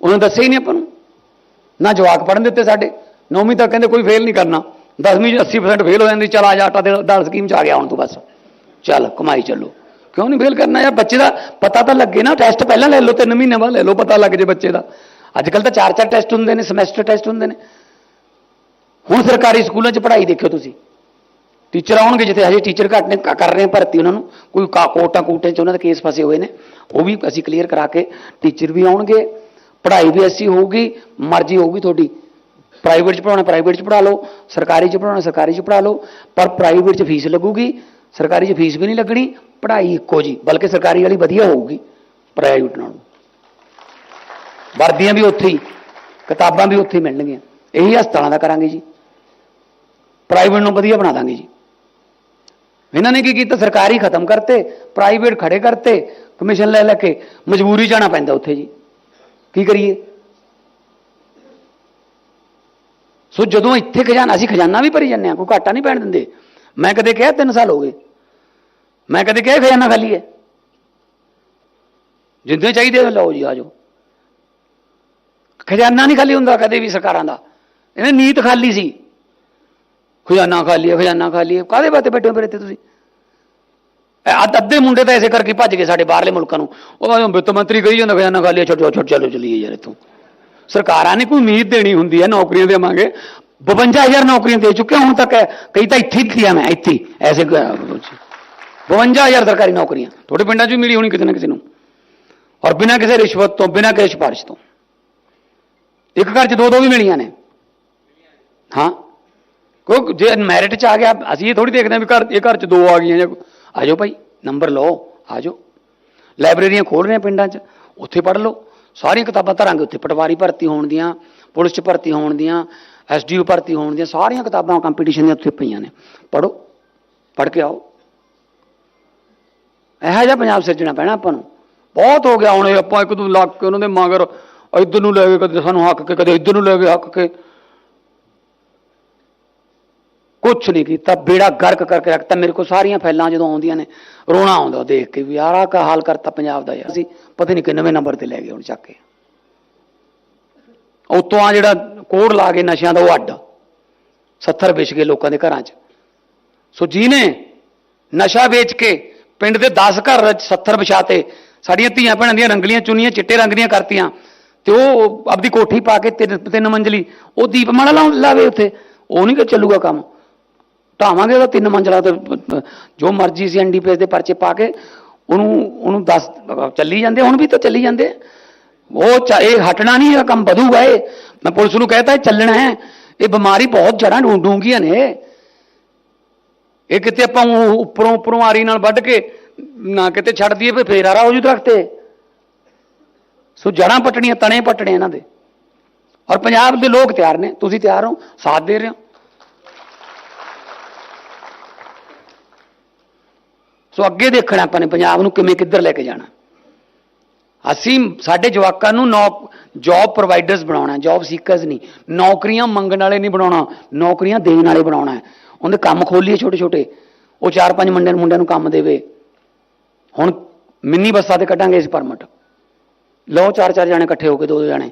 Speaker 1: ਉਹਨਾਂ ਦੱਸਿਆ ਹੀ ਨਹੀਂ ਆਪਾਂ ਨੂੰ। ਨਾ ਜਵਾਕ ਪੜਨ ਦਿੱਤੇ ਸਾਡੇ ਨੌਵੀਂ ਤੱਕ ਕਹਿੰਦੇ ਕੋਈ ਫੇਲ ਨਹੀਂ ਕਰਨਾ। 10ਵੀਂ 'ਚ 80% ਫੇਲ ਹੋ ਜਾਂਦੀ, ਚਲ ਆ ਜਾ, ਆਟਾ ਦੇ ਦਾਲ ਸਕੀਮ ਚ ਆ ਗਿਆ ਹੁਣ ਤੂੰ ਬਸ। ਚੱਲ, ਕਮਾਈ ਚੱਲੋ। ਕਿਉਂ ਨਹੀਂ ਫੇਲ ਕਰਨਾ ਯਾਰ? ਬੱਚੇ ਦਾ ਪਤਾ ਤਾਂ ਲੱਗੇ ਨਾ ਟੈਸਟ ਪਹਿਲਾਂ ਲੈ ਲਓ, ਤਿੰਨ ਮਹੀਨੇ ਬਾਅਦ ਲੈ ਲਓ, ਪਤਾ ਲੱਗ ਜੇ ਬੱਚੇ ਦਾ। ਅੱਜ ਕੱਲ ਤਾਂ ਚਾਰ ਚਾਰ ਟੈਸਟ ਹੁੰਦੇ ਨੇ ਸਮੈਸਟਰ ਟੈਸਟ ਹੁੰਦੇ ਨੇ। ਹੁਣ ਸਰਕਾਰੀ ਸਕੂਲਾਂ 'ਚ ਪੜ੍ਹਾਈ ਦੇਖਿਓ ਤੁਸੀਂ। ਟੀਚਰ ਆਉਣਗੇ ਜਿੱਥੇ ਹਜੇ ਟੀਚਰ ਘੱਟ ਨੇ, ਕ- ਕਰ ਰਹੇ ਭਰਤੀ ਉਹਨਾਂ ਨੂੰ। ਕੋਈ ਕਾ- ਕੋਟਾਂ ਕੋਟਾਂ 'ਚ ਉਹਨਾਂ ਦੇ ਕੇਸ ਫਸੇ ਹੋਏ ਨੇ। ਉਹ ਵੀ ਅਸੀਂ ਕਲੀਅਰ ਕਰਾ ਕੇ ਟੀਚਰ ਵੀ ਆਉਣਗੇ। ਪੜ੍ਹਾਈ ਵੀ ਐਸੀ ਹੋਊਗੀ, ਮਰਜ਼ੀ ਹੋਊਗੀ ਤੁਹਾਡੀ। ਪ੍ਰਾਈਵੇਟ 'ਚ ਪੜਾਉਣਾ ਪ੍ਰਾਈਵੇਟ 'ਚ ਪੜ੍ਹਾ ਲਓ। ਸਰਕਾਰੀ 'ਚ ਪੜਾਉਣਾ ਸਰਕਾਰੀ 'ਚ ਪੜ੍ਹਾ ਲਓ। ਪਰ ਪ੍ਰਾਈਵੇਟ 'ਚ ਫੀਸ ਲੱਗੂਗੀ। ਸਰਕਾਰੀ 'ਚ ਫੀਸ ਵੀ ਨਹੀਂ ਲੱਗਣੀ। ਪੜ੍ਹਾਈ ਇੱਕੋ ਜੀ ਬਲਕਿ ਸਰਕਾਰੀ ਵਾਲੀ ਵਧੀਆ ਹੋਊਗੀ। ਪ੍ਰਾਈਵੇਟ ਨਾਲੋਂ। ਵਰਦੀਆਂ ਵੀ ਉੱਥੇ ਹੀ, ਕਿਤਾਬਾਂ ਵੀ ਉੱਥੇ ਹੀ ਮਿਲਣਗੀਆਂ। ਇਹੀ ਹਸਪਤਾਲਾਂ ਦਾ ਕਰਾਂਗੇ ਜੀ। ਪ੍ਰਾਈਵੇਟ ਨੂੰ ਵਧੀਆ ਬਣਾ ਦਾਂਗੇ ਜੀ। ਇਹਨਾਂ ਨੇ ਕੀ ਕੀਤਾ? ਸਰਕਾਰੀ ਖਤਮ ਕਰਤੇ ਪ੍ਰਾਈਵੇਟ ਖੜੇ ਕਰਤੇ ਕਮਿਸ਼ਨ ਲੈ ਲੈ ਕੇ ਮਜਬੂਰੀ ਜਾਣਾ ਪੈਂਦਾ ਉੱਥੇ ਜੀ। ਕੀ ਕਰੀਏ? ਸੋ ਜਦੋਂ ਇੱਥੇ ਖਜ਼ਾਨਾ, ਅਸੀਂ ਖਜ਼ਾਨਾ ਵੀ ਭਰੀ ਜਾਂਦੇ ਆ ਕੋਈ ਘਾਟਾ ਨਹੀਂ ਪੈਣ ਦਿੰਦੇ। ਮੈਂ ਕਦੇ ਕਿਹਾ 3 ਸਾਲ ਹੋ ਗਏ। ਮੈਂ ਕਦੇ ਕਿਹਾ ਖਜ਼ਾਨਾ ਖਾਲੀ ਹੈ। ਜਿੰਦੇ ਚਾਹੀਦੇ ਲਓ ਜੀ ਆਜੋ ਖਜ਼ਾਨਾ ਨਹੀਂ ਖਾਲੀ ਹੁੰਦਾ ਕਦੇ ਵੀ ਸਰਕਾਰਾਂ ਦਾ। ਇਹਨੇ ਨੀਤ ਖਾਲੀ ਸੀ। ਖਜ਼ਾਨਾ ਖਾਲੀ ਹੈ ਖਜ਼ਾਨਾ ਖਾਲੀ ਹੈ ਕਾਹਦੇ ਬਾਤੇ ਬੈਠੇ ਹੋ ਫਿਰ ਇੱਥੇ ਤੁਸੀਂ? ਅੱਧੇ ਮੁੰਡੇ ਤਾਂ ਐਸੇ ਕਰਕੇ ਭੱਜ ਗਏ ਸਾਡੇ ਬਾਹਰਲੇ ਮੁਲਕਾਂ ਨੂੰ। ਉਹ ਕਹਿੰਦੇ ਵਿੱਤ ਮੰਤਰੀ ਕਹੀ ਜਾਂਦਾ ਖਜ਼ਾਨਾ ਖਾਲੀ ਹੈ ਛੱਡੋ ਛੱਡ ਚਲੋ ਚਲੀਏ ਯਾਰ ਇੱਥੋਂ। ਸਰਕਾਰਾਂ ਨੇ ਕੋਈ ਉਮੀਦ ਦੇਣੀ ਹੁੰਦੀ ਹੈ ਨੌਕਰੀਆਂ ਦੇਵਾਂਗੇ। 52000 ਨੌਕਰੀਆਂ ਦੇ ਚੁੱਕੇ ਹੁਣ ਤੱਕ ਹੈ। ਕਈ ਤਾਂ ਇੱਥੇ ਹੀ ਆ ਮੈਂ ਇੱਥੇ ਹੀ, ਐਸੇ 52000 ਸਰਕਾਰੀ ਨੌਕਰੀਆਂ। ਤੁਹਾਡੇ ਪਿੰਡਾਂ 'ਚ ਵੀ ਮਿਲੀ ਹੋਣੀ ਕਿਸੇ ਨਾ ਕਿਸੇ ਨੂੰ? ਔਰ ਬਿਨਾਂ ਕਿਸੇ ਰਿਸ਼ਵਤ ਤੋਂ ਬਿਨਾਂ ਕਿਸੇ ਸਿਫਾਰਿਸ਼ ਤੋਂ। ਇੱਕ ਘਰ 'ਚ ਦੋ ਦੋ ਵੀ ਮਿਲੀਆਂ ਨੇ। ਹਾਂ? ਕੋਈ ਜੇ ਮੈਰਿਟ 'ਚ ਆ ਗਿਆ, ਅਸੀਂ ਇਹ ਥੋੜੀ ਦੇਖਦੇ ਹਾਂ ਵੀ ਘਰ, ਇਹ ਘਰ 'ਚ ਦੋ ਆ ਗਈਆਂ ਜਾਂ ਕੋਈ- ਆ ਜਾਓ ਭਾਈ ਨੰਬਰ ਲਓ ਆ ਜਾਓ ਲਾਇਬ੍ਰੇਰੀਆਂ ਖੋਲ ਰਹੇ ਪਿੰਡਾਂ 'ਚ, ਉੱਥੇ ਪੜ੍ਹ ਲਓ। ਸਾਰੀਆਂ ਕਿਤਾਬਾਂ ਧਰਾਂਗੇ ਉੱਥੇ ਪਟਵਾਰੀ ਭਰਤੀ ਹੋਣ ਦੀਆਂ, ਪੁਲਿਸ 'ਚ ਭਰਤੀ ਹੋਣ ਦੀਆਂ ਐਸਡੀਓ ਭਰਤੀ ਹੋਣ ਦੀਆਂ, ਸਾਰੀਆਂ ਕਿਤਾਬਾਂ ਕੰਪੀਟੀਸ਼ਨ ਦੀਆਂ ਉੱਥੇ ਪਈਆਂ ਨੇ। ਪੜੋ ਪੜ੍ਹ ਕੇ ਆਓ। ਇਹੋ ਜਿਹਾ ਪੰਜਾਬ ਸਿਰਜਣਾ ਪੈਣਾ ਆਪਾਂ ਨੂੰ। ਬਹੁਤ ਹੋ ਗਿਆ ਹੁਣ ਆਪਾਂ ਇੱਕ ਦੂ ਲੱਗ ਕੇ ਉਹਨਾਂ ਦੇ ਮਗਰ, ਇੱਧਰ ਨੂੰ ਲੈ ਗਏ ਕਦੇ ਸਾਨੂੰ ਹੱਕ ਕੇ, ਕਦੇ ਇੱਧਰ ਨੂੰ ਲੈ ਕੇ ਹੱਕ ਕੇ। ਕੁਛ ਨਹੀਂ ਕੀਤਾ, ਬੇੜਾ ਗਰਕ ਕਰਕੇ ਰੱਖਤਾ। ਮੇਰੇ ਕੋਲ ਸਾਰੀਆਂ ਫੈਲਾਂ ਜਦੋਂ ਆਉਂਦੀਆਂ ਨੇ, ਰੋਣਾ ਆਉਂਦਾ ਦੇਖ ਕੇ ਵੀ ਯਾਰ ਆਹ ਕਾ ਹਾਲ ਕਰਤਾ ਪੰਜਾਬ ਦਾ ਯਾਰ। ਅਸੀਂ ਪਤਾ ਨਹੀਂ ਕਿੰਨਵੇਂ ਨੰਬਰ ਤੇ ਲੈ ਗਏ ਹੁਣ ਚੱਕ ਕੇ। ਉਤੋਂ ਆ ਜਿਹੜਾ ਕੋੜ ਲਾ ਕੇ ਨਸ਼ਿਆਂ ਦਾ ਉਹ ਅੱਡ। 70 ਵਿਛ ਗਏ ਲੋਕਾਂ ਦੇ ਘਰਾਂ 'ਚ। ਸੋ ਜਿਹਨੇ ਨਸ਼ਾ ਵੇਚ ਕੇ ਪਿੰਡ ਦੇ 10 ਘਰ ਵਿੱਚ 70 ਵਿਛਾਤੇ, ਸਾਡੀਆਂ ਧੀਆਂ ਭੈਣਾਂ ਦੀਆਂ ਰੰਗਲੀਆਂ ਚੁੰਨੀਆਂ, ਚਿੱਟੇ ਰੰਗ ਦੀਆਂ ਕਰਤੀਆਂ, ਤੇ ਉਹ ਆਪਦੀ ਕੋਠੀ ਪਾ ਕੇ ਤਿੰਨ ਤਿੰਨ ਮੰਜ਼ਲੀ ਉਹ ਦੀਪਮਾਲਾ ਲਾਉਣ ਲਾਵੇ ਉੱਥੇ। ਉਹ ਨਹੀਂ ਕਿ ਚੱਲੂਗਾ ਕੰਮ। ਢਾਵਾਂਗੇ ਉਹਦਾ ਤਿੰਨ ਮੰਜ਼ਲਾ ਤੇ, ਜੋ ਮਰਜ਼ੀ ਸੀ ਐਨਡੀਪੀਐਸ ਦੇ ਪਰਚੇ ਪਾ ਕੇ, ਉਹਨੂੰ ਉਹਨੂੰ ਦੱਸ, ਚੱਲੀ ਜਾਂਦੇ, ਹੁਣ ਵੀ ਤਾਂ ਚੱਲੀ ਜਾਂਦੇ ਉਹ ਚਾ- ਇਹ ਹਟਣਾ ਨਹੀਂ ਇਹ ਕੰਮ ਵਧੂਗਾ ਇਹ। ਮੈਂ ਪੁਲਿਸ ਨੂੰ ਕਹਿਤਾ, ਇਹ ਚੱਲਣਾ ਹੈ। ਇਹ ਬਿਮਾਰੀ ਬਹੁਤ ਜੜਾਂ ਡੂੰ, ਡੂੰਘੀਆਂ ਨੇ। ਇਹ ਕਿਤੇ ਆਪਾਂ ਉੱਪਰੋਂ ਉੱਪਰੋਂ ਆਰੀ ਨਾਲ ਵੱਢ ਕੇ, ਨਾ ਕਿਤੇ ਛੱਡ ਦਈਏ ਵੀ ਫੇਰ ਆਰਾ ਹੋ ਜੂ ਦਰਖਤ ਸੋ ਜੜਾਂ ਪਟਣੀਆਂ, ਤਣੇ ਪਟਣੇ ਇਹਨਾਂ ਦੇ। ਔਰ ਪੰਜਾਬ ਦੇ ਲੋਕ ਤਿਆਰ ਨੇ, ਤੁਸੀਂ ਤਿਆਰ ਹੋ, ਸਾਥ ਦੇ ਰਹੇ ਹੋ। ਸੋ ਅੱਗੇ ਦੇਖਣਾ ਆਪਾਂ ਨੇ ਪੰਜਾਬ ਨੂੰ ਕਿਵੇਂ ਕਿੱਧਰ ਲੈ ਕੇ ਜਾਣਾ। ਅਸੀਂ ਸਾਡੇ ਜਵਾਕਾਂ ਨੂੰ ਜੌਬ ਪ੍ਰੋਵਾਈਡਰਸ ਬਣਾਉਣਾ ਜੌਬ ਸੀਕਰਸ ਨਹੀਂ, ਨੌਕਰੀਆਂ ਮੰਗਣ ਵਾਲੇ ਨਹੀਂ ਬਣਾਉਣਾ, ਨੌਕਰੀਆਂ ਦੇਣ ਵਾਲੇ ਬਣਾਉਣਾ ਹੈ। ਉਹਦੇ ਕੰਮ ਖੋਲੀਏ ਛੋਟੇ ਛੋਟੇ ਉਹ ਚਾਰ ਪੰਜ ਮੁੰਡਿਆਂ ਨੂੰ ਮੁੰਡਿਆਂ ਨੂੰ ਕੰਮ ਦੇਵੇ। ਹੁਣ ਮਿੰਨੀ ਬੱਸਾਂ ਤੇ ਕੱਢਾਂਗੇ ਇਸ ਪਰਮਿਟ। ਲਓ ਚਾਰ ਚਾਰ ਜਾਣੇ ਇਕੱਠੇ ਹੋ ਕੇ, ਦੋ ਦੋ ਜਾਣੇ।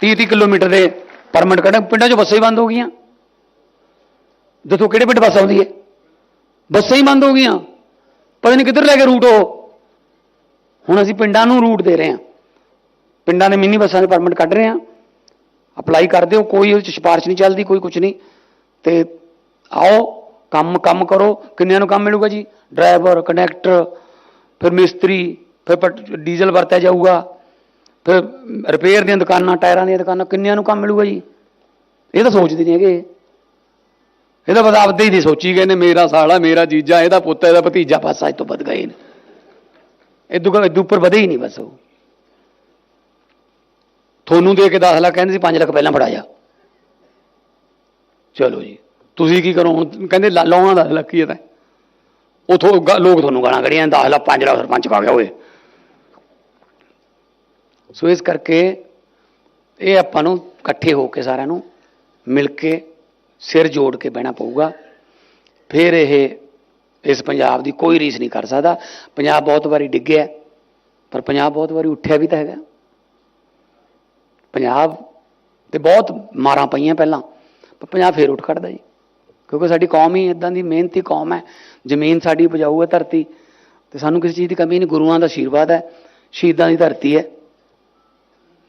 Speaker 1: 30 30 ਕਿਲੋਮੀਟਰ ਦੇ ਪਰਮਿਟ ਕੱਢਾਂ ਪਿੰਡਾਂ 'ਚ ਬੱਸਾਂ ਹੀ ਬੰਦ ਹੋ ਗਈਆਂ। ਦੱਸੋ ਕਿਹੜੇ ਪਿੰਡ ਬੱਸ ਆਉਂਦੀ ਹੈ? ਬੱਸਾਂ ਹੀ ਬੰਦ ਹੋ ਗਈਆਂ। ਪਤਾ ਨਹੀਂ ਕਿੱਧਰ ਲੈ ਕੇ ਰੂਟ ਉਹ। ਹੁਣ ਅਸੀਂ ਪਿੰਡਾਂ ਨੂੰ ਰੂਟ ਦੇ ਰਹੇ ਹਾਂ। ਪਿੰਡਾਂ ਦੇ ਮਿੰਨੀ ਬੱਸਾਂ ਦੇ ਪਰਮਿਟ ਕੱਢ ਰਹੇ ਹਾਂ। ਅਪਲਾਈ ਕਰ ਦਿਓ। ਕੋਈ ਉਹ 'ਚ ਸਿਫਾਰਿਸ਼ ਨਹੀਂ ਚੱਲਦੀ, ਕੋਈ ਕੁਝ ਨਹੀਂ। ਤੇ ਆਓ, ਕੰਮ ਕੰਮ ਕਰੋ। ਕਿੰਨਿਆਂ ਨੂੰ ਕੰਮ ਮਿਲੂਗਾ ਜੀ? ਡਰਾਈਵਰ ਕੰਡਕਟਰ ਫਿਰ ਮਿਸਤਰੀ, ਫਿਰ ਪਟ- ਡੀਜ਼ਲ ਵਰਤਿਆ ਜਾਊਗਾ। ਫਿਰ ਰਿਪੇਅਰ ਦੀਆਂ ਦੁਕਾਨਾਂ, ਟਾਇਰਾਂ ਦੀਆਂ ਦੁਕਾਨਾਂ, ਕਿੰਨਿਆਂ ਨੂੰ ਕੰਮ ਮਿਲੂਗਾ ਜੀ? ਇਹ ਤਾਂ ਸੋਚਦੇ ਨਹੀਂ ਹੈਗੇ। ਇਹ ਤਾਂ ਬਸ ਆਪਦੇ ਹੀ ਨਹੀਂ ਸੋਚੀ ਗਏ ਨੇ ਮੇਰਾ ਸਾਲਾ, ਮੇਰਾ ਜੀਜਾ, ਇਹਦਾ ਪੁੱਤ, ਇਹਦਾ ਭਤੀਜਾ ਬਸ ਅੱਜ ਤੋਂ ਵੱਧ ਗਏ ਨੇ। ਇਦੋਂ ਇਦੋਂ ਉੱਪਰ ਵਧੇ ਹੀ ਨਹੀਂ ਬਸ ਉਹ। ਤੁਹਾਨੂੰ ਦੇ ਕੇ 10 ਲੱਖ ਕਹਿੰਦੇ ਸੀ 5 ਲੱਖ ਪਹਿਲਾਂ ਫੜਾਇਆ ਚਲੋ ਜੀ, ਤੁਸੀਂ ਕੀ ਕਰੋ ਹੁਣ? ਕਹਿੰਦੇ ਲਾ- ਲਾਉਣਾ 10 ਲੱਖ ਹੀ ਹੈ ਤਾਂ। ਉਥੋਂ ਲੋਕ ਤੁਹਾਨੂੰ ਗਾਲਾਂ ਕੱਢੀਆਂ 10 ਲੱਖ 5 ਲੱਖ ਸਰਪੰਚ ਕਾ ਗਿਆ ਓਏ। ਸੋ ਇਸ ਕਰਕੇ ਇਹ ਆਪਾਂ ਨੂੰ ਇਕੱਠੇ ਹੋ ਕੇ ਸਾਰਿਆਂ ਨੂੰ ਮਿਲ ਕੇ ਸਿਰ ਜੋੜ ਕੇ ਬਹਿਣਾ ਪਊਗਾ। ਫਿਰ ਇਹ, ਇਸ ਪੰਜਾਬ ਦੀ ਕੋਈ ਰੀਸ ਨਹੀਂ ਕਰ ਸਕਦਾ। ਪੰਜਾਬ ਬਹੁਤ ਵਾਰੀ ਡਿੱਗਿਆ, ਪਰ ਪੰਜਾਬ ਬਹੁਤ ਵਾਰੀ ਉੱਠਿਆ ਵੀ ਤਾਂ ਹੈਗਾ। ਪੰਜਾਬ ਤੇ ਬਹੁਤ ਮਾਰਾਂ ਪਈਆਂ ਪਹਿਲਾਂ, ਪਰ ਪੰਜਾਬ ਫੇਰ ਉੱਠ ਖੜਦਾ ਜੀ। ਕਿਉਂਕਿ ਸਾਡੀ ਕੌਮ ਹੀ ਇਦਾਂ ਦੀ ਮਿਹਨਤੀ ਕੌਮ ਹੈ। ਜ਼ਮੀਨ ਸਾਡੀ ਉਪਜਾਊ ਹੈ ਧਰਤੀ, ਤੇ ਸਾਨੂੰ ਕਿਸੇ ਚੀਜ਼ ਦੀ ਕਮੀ ਨਹੀਂ। ਗੁਰੂਆਂ ਦਾ ਆਸ਼ੀਰਵਾਦ ਹੈ, ਸ਼ਹੀਦਾਂ ਦੀ ਧਰਤੀ ਹੈ।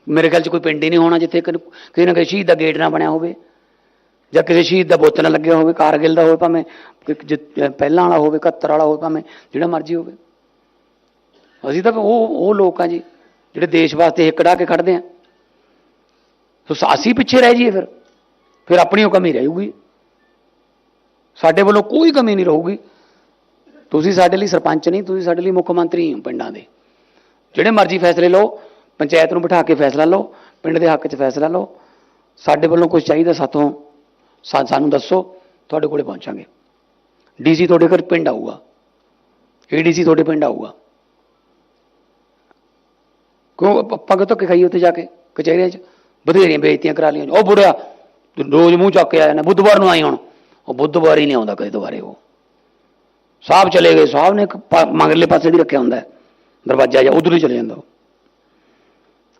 Speaker 1: ਮੇਰੇ ਖਿਆਲ 'ਚ ਕੋਈ ਪਿੰਡ ਹੀ ਨਹੀਂ ਹੋਣਾ ਜਿੱਥੇ ਕਿ- ਕਿਸੇ ਨਾ ਕਿਸੇ ਸ਼ਹੀਦ ਦਾ ਗੇਟ ਨਾ ਬਣਿਆ ਹੋਵੇ। ਜਾਂ ਕਿਸੇ ਸ਼ਹੀਦ ਦਾ ਬੁੱਤ ਨਾ ਲੱਗਿਆ ਹੋਵੇ, ਕਾਰਗਿਲ ਦਾ ਹੋਵੇ ਭਾਵੇਂ, ਕੋਈ ਪਹਿਲਾਂ ਵਾਲਾ ਹੋਵੇ 71 ਵਾਲਾ ਹੋਵੇ ਭਾਵੇਂ, ਜਿਹੜਾ ਮਰਜ਼ੀ ਹੋਵੇ। ਅਸੀਂ ਤਾਂ ਉਹ ਉਹ ਲੋਕ ਆ ਜੀ, ਜਿਹੜੇ ਦੇਸ਼ ਵਾਸਤੇ ਹਿੱਕ ਡਾ ਕੇ ਖੜਦੇ ਆ। ਸੋ ਅਸੀਂ ਪਿੱਛੇ ਰਹਿ ਜਾਈਏ ਫਿਰ। ਫਿਰ ਆਪਣੀ ਉਹ ਕਮੀ ਰਹੂਗੀ ਸਾਡੇ ਵੱਲੋਂ ਕੋਈ ਕਮੀ ਨਹੀਂ ਰਹੂਗੀ। ਤੁਸੀਂ ਸਾਡੇ ਲਈ ਸਰਪੰਚ ਨਹੀਂ, ਤੁਸੀਂ ਸਾਡੇ ਲਈ ਮੁੱਖ ਮੰਤਰੀ ਹੋ ਪਿੰਡਾਂ ਦੇ। ਜਿਹੜੇ ਮਰਜ਼ੀ ਫੈਸਲੇ ਲਓ, ਪੰਚਾਇਤ ਨੂੰ ਬਿਠਾ ਕੇ ਫੈਸਲਾ ਲਓ, ਪਿੰਡ ਦੇ ਹੱਕ 'ਚ ਫੈਸਲਾ ਲਓ। ਸਾਡੇ ਵੱਲੋਂ ਕੁਝ ਚਾਹੀਦਾ ਸਾਥੋਂ ਸਾਨੂੰ ਦੱਸੋ, ਤੁਹਾਡੇ ਕੋਲੇ ਪਹੁੰਚਾਂਗੇ। ਡੀਸੀ ਤੁਹਾਡੇ ਘਰ ਪਿੰਡ ਆਊਗਾ। ਏਡੀਸੀ ਤੁਹਾਡੇ ਪਿੰਡ ਆਊਗਾ। ਕਿਉਂ ਪੱਗ ਧੱਕੇ ਖਾਈ ਉੱਥੇ ਜਾ ਕੇ? ਕਚਹਿਰੀਆਂ 'ਚ ਬਥੇਰੀਆਂ ਬੇਇੱਜ਼ਤੀਆਂ ਕਰਾ ਲਈਆਂ ਉਹ ਬੁੜਿਆ ਰੋਜ਼ ਮੂੰਹ ਚੱਕ ਕੇ ਆਇਆ ਨਾ ਬੁੱਧਵਾਰ ਨੂੰ ਆਈ ਹੁਣ। ਉਹ ਬੁੱਧਵਾਰ ਹੀ ਨਹੀਂ ਆਉਂਦਾ ਕਦੇ ਦੁਬਾਰੇ ਉਹ। ਸਾਹਿਬ ਚਲੇ ਗਏ। ਸਾਹਿਬ ਨੇ ਇੱਕ ਪਾ- ਪਾਸੇ ਦੀ ਰੱਖਿਆ ਹੁੰਦਾ ਦਰਵਾਜ਼ਾ ਜਾਂ ਉਧਰ ਹੀ ਚਲੇ ਜਾਂਦਾ ਉਹ।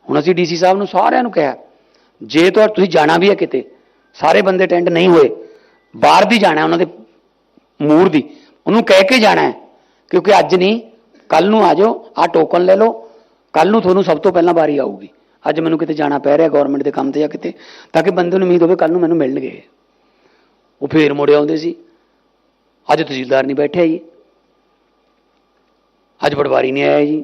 Speaker 1: ਹੁਣ ਅਸੀਂ ਡੀਸੀ ਸਾਹਿਬ ਨੂੰ ਸਾਰਿਆਂ ਨੂੰ ਕਿਹਾ ਜੇ ਤੁਹਾ ਤੁਸੀਂ ਜਾਣਾ ਵੀ ਹੈ ਕਿਤੇ ਸਾਰੇ ਬੰਦੇ ਅਟੈਂਡ ਨਹੀਂ ਹੋਏ। ਬਾਹਰ ਦੀ ਜਾਣਾ ਉਹਨਾਂ ਦੇ ਮੂਰ ਦੀ। ਉਹਨੂੰ ਕਹਿ ਕੇ ਜਾਣਾ ਹੈ, ਕਿਉਂਕਿ ਅੱਜ ਨਹੀਂ ਕੱਲ ਨੂੰ ਆ ਜਾਓ ਆ ਟੋਕਨ ਲੈ ਲਓ। ਕੱਲ ਨੂੰ ਤੁਹਾਨੂੰ ਸਭ ਤੋਂ ਪਹਿਲਾਂ ਵਾਰੀ ਆਊਗੀ। ਅੱਜ ਮੈਨੂੰ ਕਿਤੇ ਜਾਣਾ ਪੈ ਰਿਹਾ ਗਵਰਨਮੈਂਟ ਦੇ ਕੰਮ ਤੇ ਜਾਂ ਕਿਤੇ, ਤਾਂ ਕਿ ਬੰਦੇ ਨੂੰ ਉਮੀਦ ਹੋਵੇ ਕੱਲ ਨੂੰ ਮੈਨੂੰ ਮਿਲਣਗੇ ਉਹ ਫੇਰ ਮੁੜੇ ਆਉਂਦੇ ਸੀ। ਅੱਜ ਤਹਿਸੀਲਦਾਰ ਨਹੀਂ ਬੈਠਿਆ ਜੀ। ਅੱਜ ਪਟਵਾਰੀ ਨਹੀਂ ਆਇਆ ਜੀ।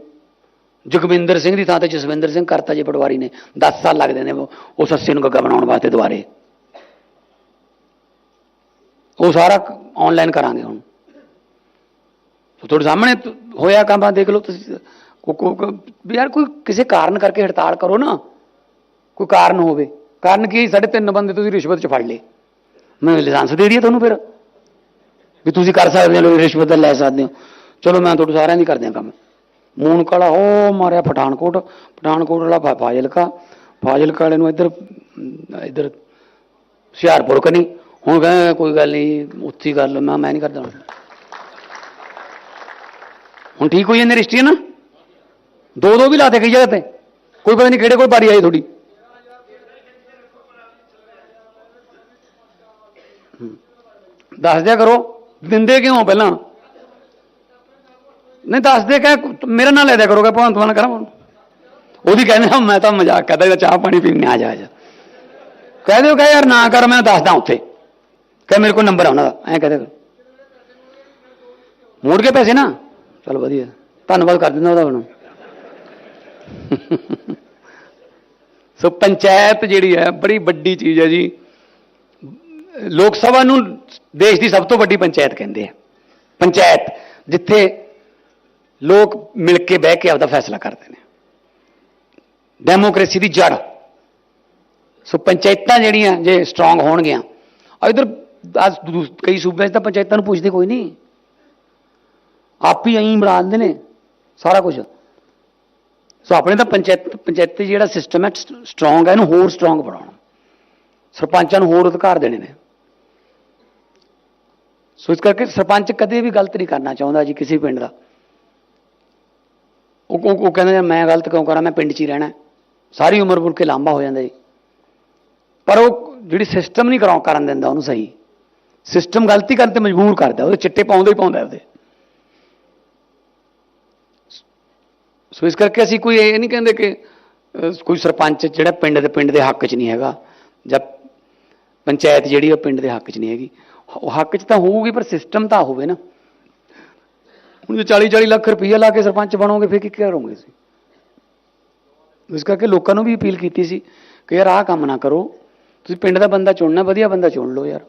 Speaker 1: ਜਗਵਿੰਦਰ ਸਿੰਘ ਦੀ ਥਾਂ ਤੇ ਜਸਵਿੰਦਰ ਸਿੰਘ ਕਰਤਾ ਜੀ ਪਟਵਾਰੀ ਨੇ। 10 ਸਾਲ ਲੱਗਦੇ ਨੇ ਉਹ ਉਹ ਸੱਸੇ ਨੂੰ ਗੱਗਾ ਬਣਾਉਣ ਵਾਸਤੇ ਦੁਬਾਰੇ। ਉਹ ਸਾਰਾ ਆਨਲਾਈਨ ਕਰਾਂਗੇ ਹੁਣ। ਤੁਹਾਡੇ ਸਾਹਮਣੇ ਹੋਇਆ ਕੰਮ ਦੇਖ ਲਓ ਤੁਸੀਂ। ਯਾਰ ਕੋਈ ਕਿਸੇ ਕਾਰਨ ਕਰਕੇ ਹੜਤਾਲ ਕਰੋ ਨਾ। ਕੋਈ ਕਾਰਨ ਹੋਵੇ। ਕਾਰਨ ਕੀ ਹੈ? ਸਾਡੇ ਤਿੰਨ ਬੰਦੇ ਤੁਸੀਂ ਰਿਸ਼ਵਤ ਚ ਫੜ ਲਏ। ਮੈਂ ਲਾਇਸੈਂਸ ਦੇ ਦਈਏ ਤੁਹਾਨੂੰ ਫਿਰ। ਵੀ ਤੁਸੀਂ ਕਰ ਸਕਦੇ ਹੋ, ਰਿਸ਼ਵਤ ਦਾ ਲੈ ਸਕਦੇ ਹੋ। ਚਲੋ ਮੈਂ ਤੁਹਾਡੇ ਸਾਰਿਆਂ ਦੀ ਕਰਦੇ ਹਾਂ ਕੰਮ। ਮੂਨ ਕਾਲਾ ਹੋ ਮਾਰਿਆ ਪਠਾਨਕੋਟ। ਪਠਾਨਕੋਟ ਵਾਲਾ ਫਾ- ਫਾਜ਼ਿਲਕਾ। ਫਾਜ਼ਿਲਕਾ ਵਾਲੇ ਨੂੰ ਇੱਧਰ ਇੱਧਰ, ਹੁਸ਼ਿਆਰਪੁਰ ਕਨੀ। ਹੁਣ ਕਹਿੰਦਾ ਕੋਈ ਗੱਲ ਨਹੀਂ, ਉੱਥੀ ਕਰ ਲਓ। ਮੈਂ ਮੈਂ ਨਹੀਂ ਕਰਦਾ ਹੁਣ। ਠੀਕ ਹੋਈ ਜਾਂਦੇ ਰਿਸ਼ਤੀ ਨਾ? ਦੋ ਦੋ ਵੀ ਲਾਤੇ ਕਈ ਜਗ੍ਹਾ ਤੇ। ਕੋਈ ਪਤਾ ਨਹੀਂ ਕਿਹੜੇ ਕੋਲ ਬਾਰੀ ਆਈ ਤੁਹਾਡੀ। ਹਮ। ਦੱਸ ਦਿਆ ਕਰੋ, ਦਿੰਦੇ ਕਿਉਂ ਪਹਿਲਾਂ? ਨਹੀਂ ਦੱਸਦੇ ਕਹਿ, ਮੇਰਾ ਨਾਂ ਲੈ ਦਿਆ ਕਰੋਗੇ ਭਗਵੰਤ ਮਾਨ ਕਰਾਂ ਉਹਦੀ ਕਹਿੰਦੇ ਮੈਂ ਤਾਂ ਮਜ਼ਾਕ ਕਰਦਾ, ਜਿਹੜਾ ਚਾਹ ਪਾਣੀ ਪੀਣ ਆ ਜਾ ਜਾ। ਕਹਿ ਦਿਓ, ਕਹੇ ਯਾਰ ਨਾ ਕਰ, ਮੈਂ ਦੱਸਦਾ ਉੱਥੇ। ਕਹੇ ਮੇਰੇ ਕੋਲ ਨੰਬਰ ਆ ਉਹਨਾਂ ਦਾ, ਐਂ ਕਹਦੇ ਮੋੜ ਕੇ ਪੈਸੇ ਨਾ। ਚਲ ਵਧੀਆ। ਧੰਨਵਾਦ ਕਰ ਦਿੰਦਾ ਉਹਦਾ ਹੁਣ। ਸੋ ਪੰਚਾਇਤ ਜਿਹੜੀ ਹੈ, ਬੜੀ ਵੱਡੀ ਚੀਜ਼ ਹੈ ਜੀ। ਲੋਕ ਸਭਾ ਨੂੰ ਦੇਸ਼ ਦੀ ਸਭ ਤੋਂ ਵੱਡੀ ਪੰਚਾਇਤ ਕਹਿੰਦੇ ਆ। ਪੰਚਾਇਤ, ਜਿੱਥੇ ਲੋਕ ਮਿਲ ਕੇ ਬਹਿ ਕੇ ਆਪਦਾ ਫੈਸਲਾ ਕਰਦੇ ਨੇ। ਡੈਮੋਕ੍ਰੇਸੀ ਦੀ ਜੜ। ਸੋ ਪੰਚਾਇਤਾਂ ਜਿਹੜੀਆਂ, ਜੇ ਸਟਰੋਂਗ ਹੋਣਗੀਆਂ। ਆ ਇਧਰ ਅੱਜ ਕਈ ਸੂਬਿਆਂ 'ਚ ਤਾਂ ਪੰਚਾਇਤਾਂ ਨੂੰ ਪੁੱਛਦੇ ਕੋਈ ਨਹੀਂ। ਆਪ ਹੀ ਐਂ ਬਣਾ ਦਿੰਦੇ ਨੇ ਸਾਰਾ ਕੁਝ ਸੋ ਆਪਣੇ ਤਾਂ ਪੰਚਾਇਤ ਪੰਚਾਇਤੀ ਜਿਹੜਾ ਸਿਸਟਮ ਹੈ ਸਟਰੋਂਗ ਹੈ, ਇਹਨੂੰ ਹੋਰ ਸਟਰੋਂਗ ਬਣਾਉਣਾ। ਸਰਪੰਚਾਂ ਨੂੰ ਹੋਰ ਅਧਿਕਾਰ ਦੇਣੇ ਨੇ। ਸੋ ਇਸ ਕਰਕੇ ਸਰਪੰਚ ਕਦੇ ਵੀ ਗਲਤ ਨਹੀਂ ਕਰਨਾ ਚਾਹੁੰਦਾ ਜੀ ਕਿਸੇ ਪਿੰਡ ਦਾ। ਉਹ ਉਹ ਕਹਿੰਦਾ ਮੈਂ ਗਲਤ ਕਿਉਂ ਕਰਾਂ? ਮੈਂ ਪਿੰਡ 'ਚ ਹੀ ਰਹਿਣਾ। ਸਾਰੀ ਉਮਰ ਬੁਰ ਕੇ ਲਾਂਭਾ ਹੋ ਜਾਂਦਾ ਜੀ। ਪਰ ਉਹ ਜਿਹੜੀ ਸਿਸਟਮ ਨਹੀਂ ਕਰਾਉ ਕਰਨ ਦਿੰਦਾ ਉਹਨੂੰ ਸਹੀ। ਸਿਸਟਮ ਗਲਤੀ ਕਰਨ ਤੇ ਮਜਬੂਰ ਕਰਦਾ, ਉਹਦੇ ਚਿੱਟੇ ਪਾਉਂਦਾ ਹੀ ਪਾਉਂਦਾ ਉਹਦੇ। ਸੋ ਇਸ ਕਰਕੇ ਅਸੀਂ ਕੋਈ ਇਹ ਨਹੀਂ ਕਹਿੰਦੇ ਕਿ ਕੋਈ ਸਰਪੰਚ ਜਿਹੜਾ ਪਿੰਡ ਦੇ ਪਿੰਡ ਦੇ ਹੱਕ 'ਚ ਨਹੀਂ ਹੈਗਾ, ਜਾਂ ਪੰਚਾਇਤ ਜਿਹੜੀ ਉਹ ਪਿੰਡ ਦੇ ਹੱਕ 'ਚ ਨਹੀਂ ਹੈਗੀ। ਉਹ ਹੱਕ 'ਚ ਤਾਂ ਹੋਊਗੀ, ਪਰ ਸਿਸਟਮ ਤਾਂ ਹੋਵੇ ਨਾ। ਹੁਣ ਜੇ 40 40 ਲੱਖ ਰੁਪਈਆ ਲਾ ਕੇ ਸਰਪੰਚ ਬਣੋਗੇ, ਫਿਰ ਕੀ ਕਰੋਗੇ ਤੁਸੀਂ? ਇਸ ਕਰਕੇ ਲੋਕਾਂ ਨੂੰ ਵੀ ਅਪੀਲ ਕੀਤੀ ਸੀ ਕਿ ਯਾਰ ਆਹ ਕੰਮ ਨਾ ਕਰੋ। ਤੁਸੀਂ ਪਿੰਡ ਦਾ ਬੰਦਾ ਚੁਣਨਾ, ਵਧੀਆ ਬੰਦਾ ਚੁਣ ਲਓ ਯਾਰ।